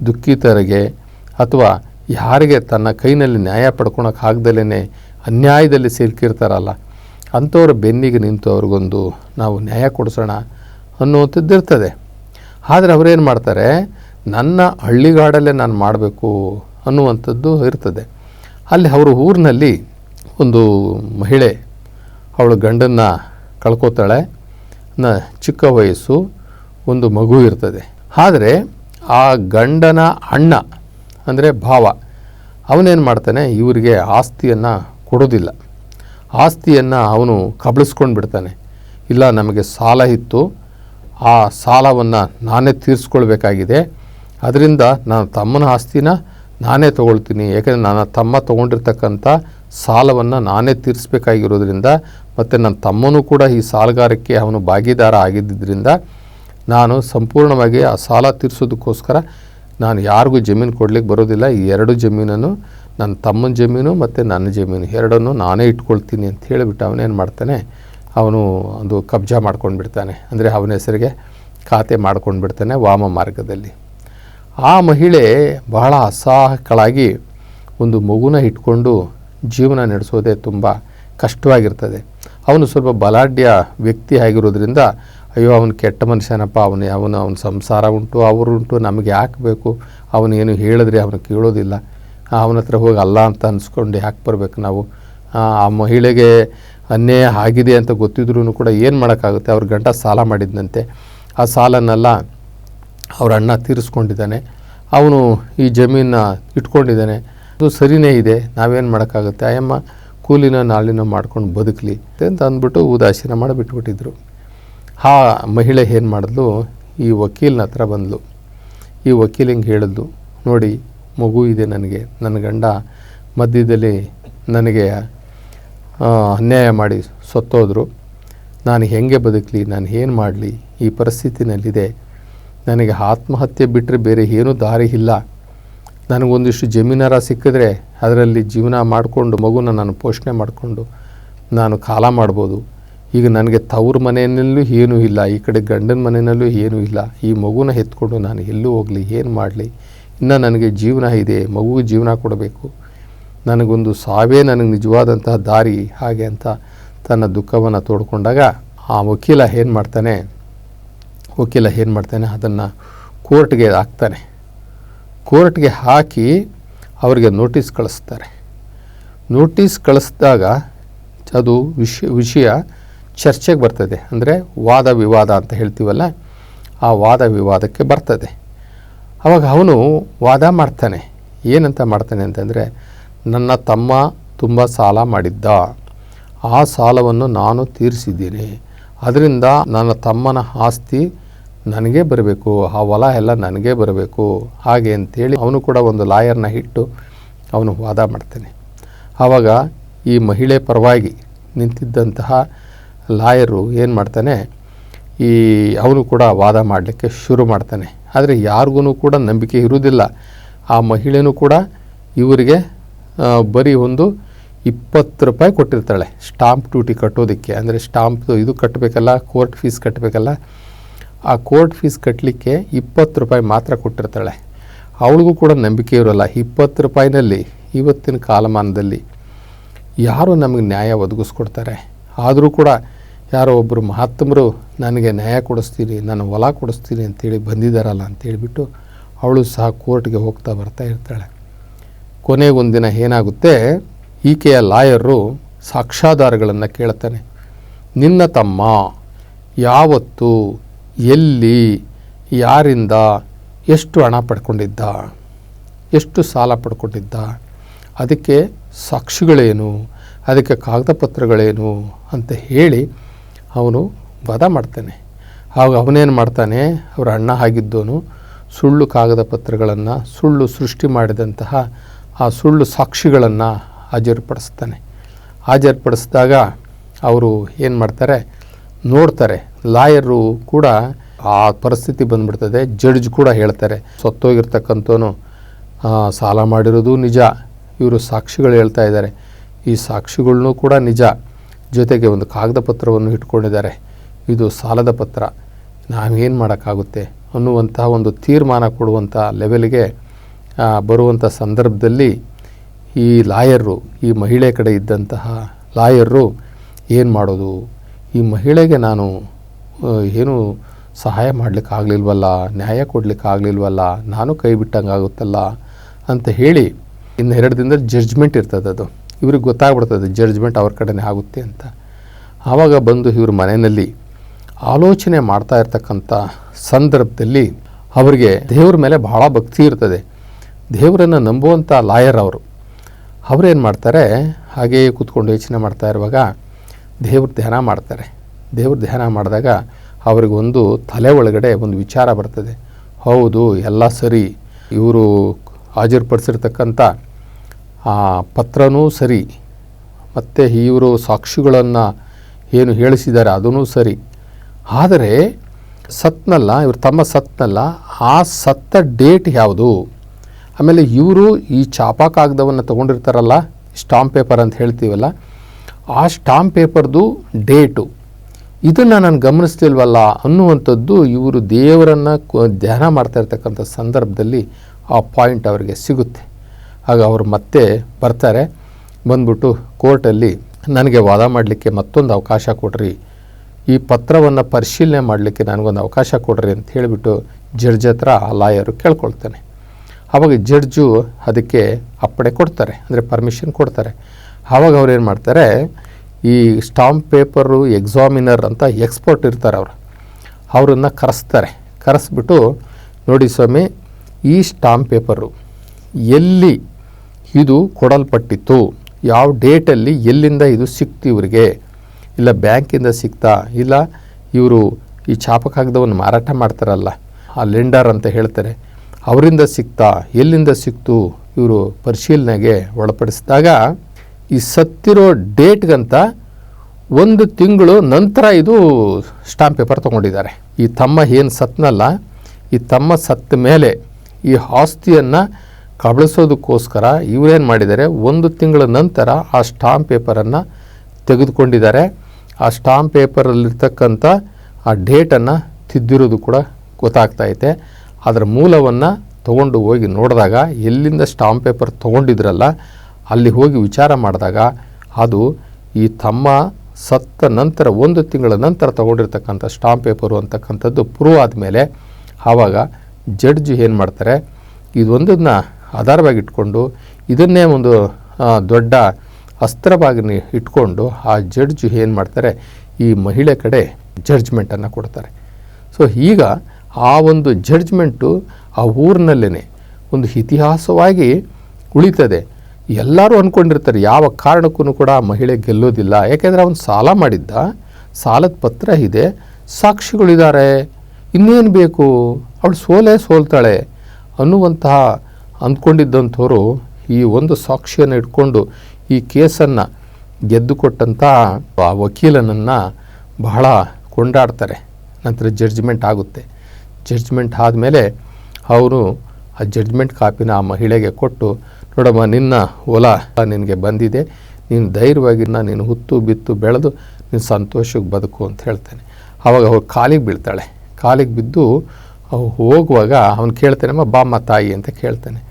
A: ದುಃಖಿತರಿಗೆ ಅಥವಾ ಯಾರಿಗೆ ತನ್ನ ಕೈನಲ್ಲಿ ನ್ಯಾಯ ಪಡ್ಕೊಳಕ್ಕೆ ಆಗ್ದಲೇ ಅನ್ಯಾಯದಲ್ಲಿ ಸಿಲುಕಿರ್ತಾರಲ್ಲ, ಅಂಥವ್ರ ಬೆನ್ನಿಗೆ ನಿಂತು ಅವ್ರಿಗೊಂದು ನಾವು ನ್ಯಾಯ ಕೊಡಿಸೋಣ ಅನ್ನುವಂಥದ್ದು ಇರ್ತದೆ ಆದರೆ ಅವರೇನು ಮಾಡ್ತಾರೆ? ನನ್ನ ಹಳ್ಳಿಗಾಡಲ್ಲೇ ನಾನು ಮಾಡಬೇಕು ಅನ್ನುವಂಥದ್ದು ಇರ್ತದೆ. ಅಲ್ಲಿ ಅವರ ಊರಿನಲ್ಲಿ ಒಂದು ಮಹಿಳೆ, ಅವಳು ಗಂಡನ್ನು ಕಳ್ಕೊತಾಳೆ. ನ ಚಿಕ್ಕ ವಯಸ್ಸು ಒಂದು ಮಗು ಇರ್ತದೆ. ಆದರೆ ಆ ಗಂಡನ ಅಣ್ಣ, ಅಂದರೆ ಭಾವ, ಅವನೇನು ಮಾಡ್ತಾನೆ? ಇವರಿಗೆ ಆಸ್ತಿಯನ್ನು ಕೊಡೋದಿಲ್ಲ. ಆಸ್ತಿಯನ್ನು ಅವನು ಕಬಳಿಸ್ಕೊಂಡು ಬಿಡ್ತಾನೆ. ಇಲ್ಲ, ನಮಗೆ ಸಾಲ ಇತ್ತು. ಆ ಸಾಲವನ್ನು ನಾನೇ ತೀರಿಸ್ಕೊಳ್ಬೇಕಾಗಿದೆ. ಅದರಿಂದ ನಾನು ತಮ್ಮನ ಆಸ್ತಿನ ನಾನೇ ತೊಗೊಳ್ತೀನಿ. ಯಾಕೆಂದರೆ ನನ್ನ ತಮ್ಮ ತೊಗೊಂಡಿರ್ತಕ್ಕಂಥ ಸಾಲವನ್ನು ನಾನೇ ತೀರಿಸ್ಬೇಕಾಗಿರೋದ್ರಿಂದ ಮತ್ತು ನನ್ನ ತಮ್ಮನೂ ಕೂಡ ಈ ಸಾಲಗಾರಕ್ಕೆ ಅವನು ಭಾಗಿದಾರ ಆಗಿದ್ದರಿಂದ ನಾನು ಸಂಪೂರ್ಣವಾಗಿ ಆ ಸಾಲ ತೀರಿಸೋದಕ್ಕೋಸ್ಕರ ನಾನು ಯಾರಿಗೂ ಜಮೀನು ಕೊಡಲಿಕ್ಕೆ ಬರೋದಿಲ್ಲ. ಈ ಎರಡು ಜಮೀನನ್ನು ನನ್ನ ತಮ್ಮನ ಜಮೀನು ಮತ್ತು ನನ್ನ ಜಮೀನು ಎರಡನ್ನು ನಾನೇ ಇಟ್ಕೊಳ್ತೀನಿ ಅಂತ ಹೇಳಿಬಿಟ್ಟು ಅವನೇನು ಮಾಡ್ತಾನೆ, ಅವನು ಒಂದು ಕಬ್ಜಾ ಮಾಡ್ಕೊಂಡು ಬಿಡ್ತಾನೆ ಅಂದರೆ ಅವನ ಹೆಸರಿಗೆ ಖಾತೆ ಮಾಡ್ಕೊಂಡು ಬಿಡ್ತಾನೆ ವಾಮ ಮಾರ್ಗದಲ್ಲಿ. ಆ ಮಹಿಳೆ ಬಹಳ ಅಸಹಕಳಾಗಿ ಒಂದು ಮಗುನ ಇಟ್ಕೊಂಡು ಜೀವನ ನಡೆಸೋದೇ ತುಂಬ ಕಷ್ಟವಾಗಿರ್ತದೆ. ಅವನು ಸ್ವಲ್ಪ ಬಲಾಢ್ಯ ವ್ಯಕ್ತಿ ಆಗಿರೋದ್ರಿಂದ, ಅಯ್ಯೋ, ಅವನು ಕೆಟ್ಟ ಮನುಷ್ಯನಪ್ಪ, ಅವನು ಅವನು ಅವನ ಸಂಸಾರ ಉಂಟು ಅವರುಂಟು ನಮಗೆ ಯಾಕೆ ಬೇಕು? ಅವನೇನು ಹೇಳಿದ್ರೆ ಅವನು ಕೇಳೋದಿಲ್ಲ. ಅವನ ಹತ್ರ ಹೋಗಿ ಅಲ್ಲ ಅಂತ ಅನ್ಸ್ಕೊಂಡು, ಯಾಕೆ ಬರಬೇಕು ನಾವು? ಆ ಮಹಿಳೆಗೆ ಅನ್ಯಾಯ ಆಗಿದೆ ಅಂತ ಗೊತ್ತಿದ್ರೂ ಕೂಡ ಏನು ಮಾಡೋಕ್ಕಾಗುತ್ತೆ? ಅವ್ರ ಗಂಟ ಸಾಲ ಮಾಡಿದ್ದಂತೆ ಆ ಸಾಲನ್ನೆಲ್ಲ ಅವ್ರ ಅಣ್ಣ ತೀರಿಸ್ಕೊಂಡಿದ್ದಾನೆ. ಅವನು ಈ ಜಮೀನ ಇಟ್ಕೊಂಡಿದ್ದಾನೆ. ಅದು ಸರಿಯೇ ಇದೆ, ನಾವೇನು ಮಾಡೋಕ್ಕಾಗುತ್ತೆ? ಆಯಮ್ಮ ಕೂಲಿನ ನಾಳಿನ ಮಾಡ್ಕೊಂಡು ಬದುಕಲಿ ಅಂತ ಅಂದ್ಬಿಟ್ಟು ಉದಾಸೀನ ಮಾಡಿ ಬಿಟ್ಬಿಟ್ಟಿದ್ರು ಆ ಮಹಿಳೆ ಏನು ಮಾಡಿದ್ಲು? ಈ ವಕೀಲನ ಹತ್ರ ಬಂದಳು ಈ ವಕೀಲಿಂಗೆ ಹೇಳಿದ್ಲು? ನೋಡಿ, ಮಗು ಇದೆ ನನಗೆ, ನನ್ನ ಗಂಡ ಮಧ್ಯದಲ್ಲಿ ನನಗೆ ಅನ್ಯಾಯ ಮಾಡಿ ಸತ್ತೋದ್ರು. ನಾನು ಹೆಂಗೆ ಬದುಕಲಿ? ನಾನು ಏನು ಮಾಡಲಿ? ಈ ಪರಿಸ್ಥಿತಿನಲ್ಲಿದೆ. ನನಗೆ ಆತ್ಮಹತ್ಯೆ ಬಿಟ್ಟರೆ ಬೇರೆ ಏನೂ ದಾರಿ ಇಲ್ಲ. ನನಗೊಂದಿಷ್ಟು ಜಮೀನಾರ ಸಿಕ್ಕಿದ್ರೆ ಅದರಲ್ಲಿ ಜೀವನ ಮಾಡಿಕೊಂಡು ಮಗುನ ನಾನು ಪೋಷಣೆ ಮಾಡಿಕೊಂಡು ನಾನು ಕಾಲ ಮಾಡ್ಬೋದು. ಈಗ ನನಗೆ ತವ್ರ ಮನೆಯಲ್ಲೂ ಏನೂ ಇಲ್ಲ, ಈ ಕಡೆ ಗಂಡನ ಮನೆಯಲ್ಲೂ ಏನೂ ಇಲ್ಲ. ಈ ಮಗುನ ಎತ್ಕೊಂಡು ನಾನು ಎಲ್ಲೂ ಹೋಗಲಿ, ಏನು ಮಾಡಲಿ? ಇನ್ನು ನನಗೆ ಜೀವನ ಇದೆ, ಮಗುಗೆ ಜೀವನ ಕೊಡಬೇಕು. ನನಗೊಂದು ಸಾವೇ ನನಗೆ ನಿಜವಾದಂತಹ ದಾರಿ, ಹಾಗೆ ಅಂತ ತನ್ನ ದುಃಖವನ್ನು ತೋಡ್ಕೊಂಡಾಗ ಆ ವಕೀಲ ಏನು ಮಾಡ್ತಾನೆ ವಕೀಲ ಏನು ಮಾಡ್ತಾನೆ? ಅದನ್ನು ಕೋರ್ಟ್ಗೆ ಹಾಕ್ತಾನೆ. ಕೋರ್ಟ್ಗೆ ಹಾಕಿ ಅವರಿಗೆ ನೋಟಿಸ್ ಕಳಿಸ್ತಾರೆ. ನೋಟಿಸ್ ಕಳಿಸಿದಾಗ ಅದು ವಿಷಯ ವಿಷಯ ಚರ್ಚೆಗೆ ಬರ್ತದೆ. ಅಂದರೆ ವಾದ ವಿವಾದ ಅಂತ ಹೇಳ್ತೀವಲ್ಲ, ಆ ವಾದ ವಿವಾದಕ್ಕೆ ಬರ್ತದೆ. ಅವಾಗ ಅವನು ವಾದ ಮಾಡ್ತಾನೆ. ಏನಂತ ಮಾಡ್ತಾನೆ ಅಂತಂದರೆ, ನನ್ನ ತಮ್ಮ ತುಂಬ ಸಾಲ ಮಾಡಿದ್ದ. ಆ ಸಾಲವನ್ನು ನಾನು ತೀರಿಸಿದ್ದೀನಿ. ಅದರಿಂದ ನನ್ನ ತಮ್ಮನ ಆಸ್ತಿ ನನಗೇ ಬರಬೇಕು, ಆ ಹೊಲ ಎಲ್ಲ ನನಗೆ ಬರಬೇಕು, ಹಾಗೆ ಅಂಥೇಳಿ ಅವನು ಕೂಡ ಒಂದು ಲಾಯರ್ನ ಇಟ್ಟು ಅವನು ವಾದ ಮಾಡ್ತಾನೆ. ಆವಾಗ ಈ ಮಹಿಳೆ ಪರವಾಗಿ ನಿಂತಿದ್ದಂತಹ ಲಾಯರು ಏನು ಮಾಡ್ತಾನೆ, ಈ ಅವನು ಕೂಡ ವಾದ ಮಾಡಲಿಕ್ಕೆ ಶುರು ಮಾಡ್ತಾನೆ. ಆದರೆ ಯಾರಿಗೂ ಕೂಡ ನಂಬಿಕೆ ಇರುವುದಿಲ್ಲ. ಆ ಮಹಿಳೆನೂ ಕೂಡ ಇವರಿಗೆ ಬರೀ ಒಂದು ಇಪ್ಪತ್ತು ರೂಪಾಯಿ ಕೊಟ್ಟಿರ್ತಾಳೆ, ಸ್ಟಾಂಪ್ ಡ್ಯೂಟಿ ಕಟ್ಟೋದಕ್ಕೆ. ಅಂದರೆ ಸ್ಟಾಂಪ್ ಇದು ಕಟ್ಟಬೇಕಲ್ಲ, ಕೋರ್ಟ್ ಫೀಸ್ ಕಟ್ಟಬೇಕಲ್ಲ ಆ ಕೋರ್ಟ್ ಫೀಸ್ ಕಟ್ಟಲಿಕ್ಕೆ ಇಪ್ಪತ್ತು ರೂಪಾಯಿ ಮಾತ್ರ ಕೊಟ್ಟಿರ್ತಾಳೆ. ಅವಳಿಗೂ ಕೂಡ ನಂಬಿಕೆ ಇರೋಲ್ಲ. ಇಪ್ಪತ್ತು ರೂಪಾಯಿನಲ್ಲಿ ಇವತ್ತಿನ ಕಾಲಮಾನದಲ್ಲಿ ಯಾರು ನಮಗೆ ನ್ಯಾಯ ಒದಗಿಸ್ಕೊಡ್ತಾರೆ? ಆದರೂ ಕೂಡ ಯಾರೋ ಒಬ್ಬರು ಮಹಾತ್ಮರು ನನಗೆ ನ್ಯಾಯ ಕೊಡಿಸ್ತೀನಿ ನಾನು ಹೊಲ ಕೊಡಿಸ್ತೀನಿ ಅಂತೇಳಿ ಬಂದಿದ್ದಾರಲ್ಲ ಅಂತೇಳಿಬಿಟ್ಟು ಅವಳು ಸಹ ಕೋರ್ಟ್ಗೆ ಹೋಗ್ತಾ ಬರ್ತಾ ಇರ್ತಾಳೆ. ಕೊನೆಗೊಂದಿನ ಏನಾಗುತ್ತೆ? ಈಕೆಯ ಲಾಯರು ಸಾಕ್ಷ್ಯಾಧಾರಗಳನ್ನು ಕೇಳ್ತಾನೆ ನಿನ್ನ ತಮ್ಮ ಯಾವತ್ತು ಎಲ್ಲಿ, ಯಾರಿಂದ ಎಷ್ಟು ಹಣ ಪಡ್ಕೊಂಡಿದ್ದ, ಎಷ್ಟು ಸಾಲ ಪಡ್ಕೊಂಡಿದ್ದ, ಅದಕ್ಕೆ ಸಾಕ್ಷಿಗಳೇನು, ಅದಕ್ಕೆ ಕಾಗದ ಪತ್ರಗಳೇನು ಅಂತ ಹೇಳಿ ಅವನು ವಾದ ಮಾಡ್ತಾನೆ. ಆಗ ಅವನೇನು ಮಾಡ್ತಾನೆ, ಅವರ ಅಣ್ಣ ಆಗಿದ್ದೋನು ಸುಳ್ಳು ಕಾಗದ ಪತ್ರಗಳನ್ನು ಸುಳ್ಳು ಸೃಷ್ಟಿ ಮಾಡಿದಂತಹ ಆ ಸುಳ್ಳು ಸಾಕ್ಷಿಗಳನ್ನು ಹಾಜರುಪಡಿಸ್ತಾನೆ. ಹಾಜರುಪಡಿಸಿದಾಗ ಅವರು ಏನು ಮಾಡ್ತಾರೆ ನೋಡ್ತಾರೆ. ಲಾಯರು ಕೂಡ ಆ ಪರಿಸ್ಥಿತಿ ಬಂದ್ಬಿಡ್ತದೆ. ಜಡ್ಜ್ ಕೂಡ ಹೇಳ್ತಾರೆ. ಸತ್ತೋಗಿರ್ತಕ್ಕಂಥವನು ಆ, ಸಾಲ ಮಾಡಿರೋದು ನಿಜ. ಇವರು ಸಾಕ್ಷಿಗಳು ಹೇಳ್ತಾ ಇದ್ದಾರೆ. ಈ ಸಾಕ್ಷಿಗಳನ್ನೂ ಕೂಡ ನಿಜ. ಜೊತೆಗೆ ಒಂದು ಕಾಗದ ಪತ್ರವನ್ನು ಇಟ್ಕೊಂಡಿದ್ದಾರೆ. ಇದು ಸಾಲದ ಪತ್ರ. ನಾವೇನು ಮಾಡೋಕ್ಕಾಗುತ್ತೆ? ಅನ್ನುವಂತಹ ಒಂದು ತೀರ್ಮಾನ ಕೊಡುವಂಥ ಲೆವೆಲ್ಗೆ ಬರುವಂಥ ಸಂದರ್ಭದಲ್ಲಿ ಈ ಲಾಯರು ಈ ಮಹಿಳೆ ಕಡೆ ಇದ್ದಂತಹ ಲಾಯರು ಏನು ಮಾಡೋದು? ಈ ಮಹಿಳೆಗೆ ನಾನು ಏನು ಸಹಾಯ ಮಾಡಲಿಕ್ಕೆ ಆಗಲಿಲ್ವಲ್ಲ, ನ್ಯಾಯ ಕೊಡಲಿಕ್ಕೆ ಆಗಲಿಲ್ವಲ್ಲ, ನಾನು ಕೈ ಬಿಟ್ಟಂಗೆ ಆಗುತ್ತಲ್ಲ ಅಂತ ಹೇಳಿ ಇನ್ನು ಎರಡು ದಿನದಲ್ಲಿ ಜಡ್ಜ್ಮೆಂಟ್ ಇರ್ತದೆ ಅದು. ಇವ್ರಿಗೆ ಗೊತ್ತಾಗ್ಬಿಡ್ತದೆ ಜಡ್ಜ್ಮೆಂಟ್ ಅವ್ರ ಕಡೆನೇ ಆಗುತ್ತೆ ಅಂತ. ಆವಾಗ ಬಂದು ಇವ್ರ ಮನೆಯಲ್ಲಿ ಆಲೋಚನೆ ಮಾಡ್ತಾ ಇರ್ತಕ್ಕಂಥ ಸಂದರ್ಭದಲ್ಲಿ ಅವರಿಗೆ ದೇವ್ರ ಮೇಲೆ ಬಹಳ ಭಕ್ತಿ ಇರ್ತದೆ. ದೇವರನ್ನು ನಂಬುವಂಥ ಲಾಯರ್ ಅವರು. ಅವರೇನು ಮಾಡ್ತಾರೆ? ಹಾಗೆಯೇ ಕೂತ್ಕೊಂಡು ಯೋಚನೆ ಮಾಡ್ತಾ ಇರುವಾಗ ದೇವ್ರ ಧ್ಯಾನ ಮಾಡ್ತಾರೆ. ದೇವ್ರ ಧ್ಯಾನ ಮಾಡಿದಾಗ ಅವ್ರಿಗೊಂದು ತಲೆ ಒಳಗಡೆ ಒಂದು ವಿಚಾರ ಬರ್ತದೆ. ಹೌದು, ಎಲ್ಲ ಸರಿ. ಇವರು ಹಾಜರುಪಡಿಸಿರ್ತಕ್ಕಂಥ ಪತ್ರನೂ ಸರಿ. ಮತ್ತು ಇವರು ಸಾಕ್ಷಿಗಳನ್ನು ಏನು ಹೇಳಿಸಿದ್ದಾರೆ ಅದೂ ಸರಿ. ಆದರೆ ಸತ್ನಲ್ಲ, ಇವರು ತಮ್ಮ ಸತ್ನಲ್ಲ, ಆ ಸತ್ತ ಡೇಟ್ ಯಾವುದು? ಆಮೇಲೆ ಇವರು ಈ ಚಾಪಾ ಕಾಗದವನ್ನು ತೊಗೊಂಡಿರ್ತಾರಲ್ಲ, ಸ್ಟಾಂಪ್ ಪೇಪರ್ ಅಂತ ಹೇಳ್ತೀವಲ್ಲ ಆ ಸ್ಟಾಂಪ್ ಪೇಪರ್ದು ಡೇಟು. ಇದನ್ನು ನಾನು ಗಮನಿಸ್ತಿಲ್ವಲ್ಲ ಅನ್ನುವಂಥದ್ದು ಇವರು ದೇವರನ್ನು ಧ್ಯಾನ ಮಾಡ್ತಾ ಇರ್ತಕ್ಕಂಥ ಸಂದರ್ಭದಲ್ಲಿ ಆ ಪಾಯಿಂಟ್ ಅವರಿಗೆ ಸಿಗುತ್ತೆ. ಆಗ ಅವರು ಮತ್ತೆ ಬರ್ತಾರೆ. ಬಂದ್ಬಿಟ್ಟು ಕೋರ್ಟಲ್ಲಿ ನನಗೆ ವಾದ ಮಾಡಲಿಕ್ಕೆ ಮತ್ತೊಂದು ಅವಕಾಶ ಕೊಡ್ರಿ. ಈ ಪತ್ರವನ್ನು ಪರಿಶೀಲನೆ ಮಾಡಲಿಕ್ಕೆ ನನಗೊಂದು ಅವಕಾಶ ಕೊಡ್ರಿ ಅಂತ ಹೇಳಿಬಿಟ್ಟು ಜಡ್ಜ್ ಹತ್ರ ಆ ಲಾಯರು ಕೇಳ್ಕೊಳ್ತಾನೆ. ಅವಾಗ ಜಡ್ಜು ಅದಕ್ಕೆ ಅಪ್ಪಣೆ ಕೊಡ್ತಾರೆ, ಅಂದರೆ ಪರ್ಮಿಷನ್ ಕೊಡ್ತಾರೆ. ಆವಾಗ ಅವ್ರು ಏನು ಮಾಡ್ತಾರೆ, ಈ ಸ್ಟಾಂಪ್ ಪೇಪರು ಎಕ್ಸಾಮಿನರ್ ಅಂತ ಎಕ್ಸ್ಪರ್ಟ್ ಇರ್ತಾರೆ ಅವರು. ಅವರನ್ನು ಕರೆಸ್ತಾರೆ. ಕರೆಸ್ಬಿಟ್ಟು, ನೋಡಿ ಸ್ವಾಮಿ, ಈ ಸ್ಟಾಂಪ್ ಪೇಪರು ಎಲ್ಲಿ ಇದು ಕೊಡಲ್ಪಟ್ಟಿತ್ತು, ಯಾವ ಡೇಟಲ್ಲಿ ಎಲ್ಲಿಂದ ಇದು ಸಿಕ್ತು ಇವರಿಗೆ? ಇಲ್ಲ ಬ್ಯಾಂಕಿಂದ ಸಿಕ್ತಾ? ಇಲ್ಲ ಇವರು ಈ ಚಾಪಕಾಗದವನ್ನು ಮಾರಾಟ ಮಾಡ್ತಾರಲ್ಲ, ಆ ಲೆಂಡರ್ ಅಂತ ಹೇಳ್ತಾರೆ. ಅವರಿಂದ ಸಿಕ್ತಾ? ಎಲ್ಲಿಂದ ಸಿಕ್ತು? ಇವರು ಪರಿಶೀಲನೆಗೆ ಒಳಪಡಿಸಿದಾಗ ಈ ಸತ್ತಿರೋ ಡೇಟ್ಗಂತ ಒಂದು ತಿಂಗಳು ನಂತರ ಇದು ಸ್ಟಾಂಪ್ ಪೇಪರ್ ತೊಗೊಂಡಿದ್ದಾರೆ. ಈ ತಮ್ಮ ಏನು ಸತ್ತನಲ್ಲ ಈ ತಮ್ಮ ಸತ್ತ ಮೇಲೆ ಈ ಆಸ್ತಿಯನ್ನು ಕಬಳಿಸೋದಕ್ಕೋಸ್ಕರ ಇವರೇನು ಮಾಡಿದ್ದಾರೆ, ಒಂದು ತಿಂಗಳ ನಂತರ ಆ ಸ್ಟಾಂಪ್ ಪೇಪರನ್ನು ತೆಗೆದುಕೊಂಡಿದ್ದಾರೆ. ಆ ಸ್ಟಾಂಪ್ ಪೇಪರಲ್ಲಿರ್ತಕ್ಕಂಥ ಆ ಡೇಟನ್ನು ತಿದ್ದಿರೋದು ಕೂಡ ಗೊತ್ತಾಗ್ತೈತೆ ಅದರ ಮೂಲವನ್ನು ತಗೊಂಡು ಹೋಗಿ ನೋಡಿದಾಗ ಎಲ್ಲಿಂದ ಸ್ಟಾಂಪ್ ಪೇಪರ್ ತೊಗೊಂಡಿದ್ರಲ್ಲ ಅಲ್ಲಿ ಹೋಗಿ ವಿಚಾರ ಮಾಡಿದಾಗ ಅದು ಈ ತಮ್ಮ ಸತ್ತ ನಂತರ ಒಂದು ತಿಂಗಳ ನಂತರ ತಗೊಂಡಿರ್ತಕ್ಕಂಥ ಸ್ಟಾಂಪ್ ಪೇಪರು ಅಂತಕ್ಕಂಥದ್ದು ಪ್ರೂವ್ ಆದಮೇಲೆ ಆವಾಗ ಜಡ್ಜ್ ಏನು ಮಾಡ್ತಾರೆ, ಇದೊಂದನ್ನು ಆಧಾರವಾಗಿ ಇಟ್ಕೊಂಡು ಇದನ್ನೇ ಒಂದು ದೊಡ್ಡ ಅಸ್ತ್ರವಾಗಿ ಇಟ್ಕೊಂಡು ಆ ಜಡ್ಜ್ ಏನು ಮಾಡ್ತಾರೆ, ಈ ಮಹಿಳೆ ಕಡೆ ಜಡ್ಜ್ಮೆಂಟನ್ನು ಕೊಡ್ತಾರೆ. ಸೊ ಈಗ ಆ ಒಂದು ಜಡ್ಜ್ಮೆಂಟು ಆ ಊರಿನಲ್ಲೇ ಒಂದು ಇತಿಹಾಸವಾಗಿ ಉಳಿತದೆ. ಎಲ್ಲರೂ ಅಂದ್ಕೊಂಡಿರ್ತಾರೆ ಯಾವ ಕಾರಣಕ್ಕೂ ಕೂಡ ಮಹಿಳೆ ಗೆಲ್ಲೋದಿಲ್ಲ. ಯಾಕೆಂದರೆ ಅವನು ಸಾಲ ಮಾಡಿದ್ದ, ಸಾಲದ ಪತ್ರ ಇದೆ, ಸಾಕ್ಷಿಗಳಿದ್ದಾರೆ, ಇನ್ನೇನು ಬೇಕು? ಅವಳು ಸೋಲೇ ಸೋಲ್ತಾಳೆ ಅನ್ನುವಂತಹ ಅಂದ್ಕೊಂಡಿದ್ದಂಥವರು ಈ ಒಂದು ಸಾಕ್ಷಿಯನ್ನು ಇಟ್ಕೊಂಡು ಈ ಕೇಸನ್ನು ಗೆದ್ದುಕೊಟ್ಟಂಥ ಆ ವಕೀಲನನ್ನು ಬಹಳ ಕೊಂಡಾಡ್ತಾರೆ. ನಂತರ ಜಡ್ಜ್ಮೆಂಟ್ ಆಗುತ್ತೆ. ಜಡ್ಜ್ಮೆಂಟ್ ಆದಮೇಲೆ ಅವರು ಆ ಜಡ್ಜ್ಮೆಂಟ್ ಕಾಪಿನ ಆ ಮಹಿಳೆಗೆ ಕೊಟ್ಟು ನೋಡಮ್ಮ ನಿನ್ನ ಹೊಲ ನಿನಗೆ ಬಂದಿದೆ. ನೀನು ಧೈರ್ಯವಾಗಿ ನೀನು ಹುತ್ತು ಬಿತ್ತು ಬೆಳೆದು ನೀನು ಸಂತೋಷಕ್ಕೆ ಬದುಕು ಅಂತ ಹೇಳ್ತಾನೆ. ಆವಾಗ ಅವಳು ಕಾಲಿಗೆ ಬೀಳ್ತಾಳೆ. ಕಾಲಿಗೆ ಬಿದ್ದು ಅವು ಹೋಗುವಾಗ ಅವನು ಕೇಳ್ತಾನಮ್ಮ ಬಾಮ್ಮ ತಾಯಿ ಅಂತ ಕೇಳ್ತಾನೆ.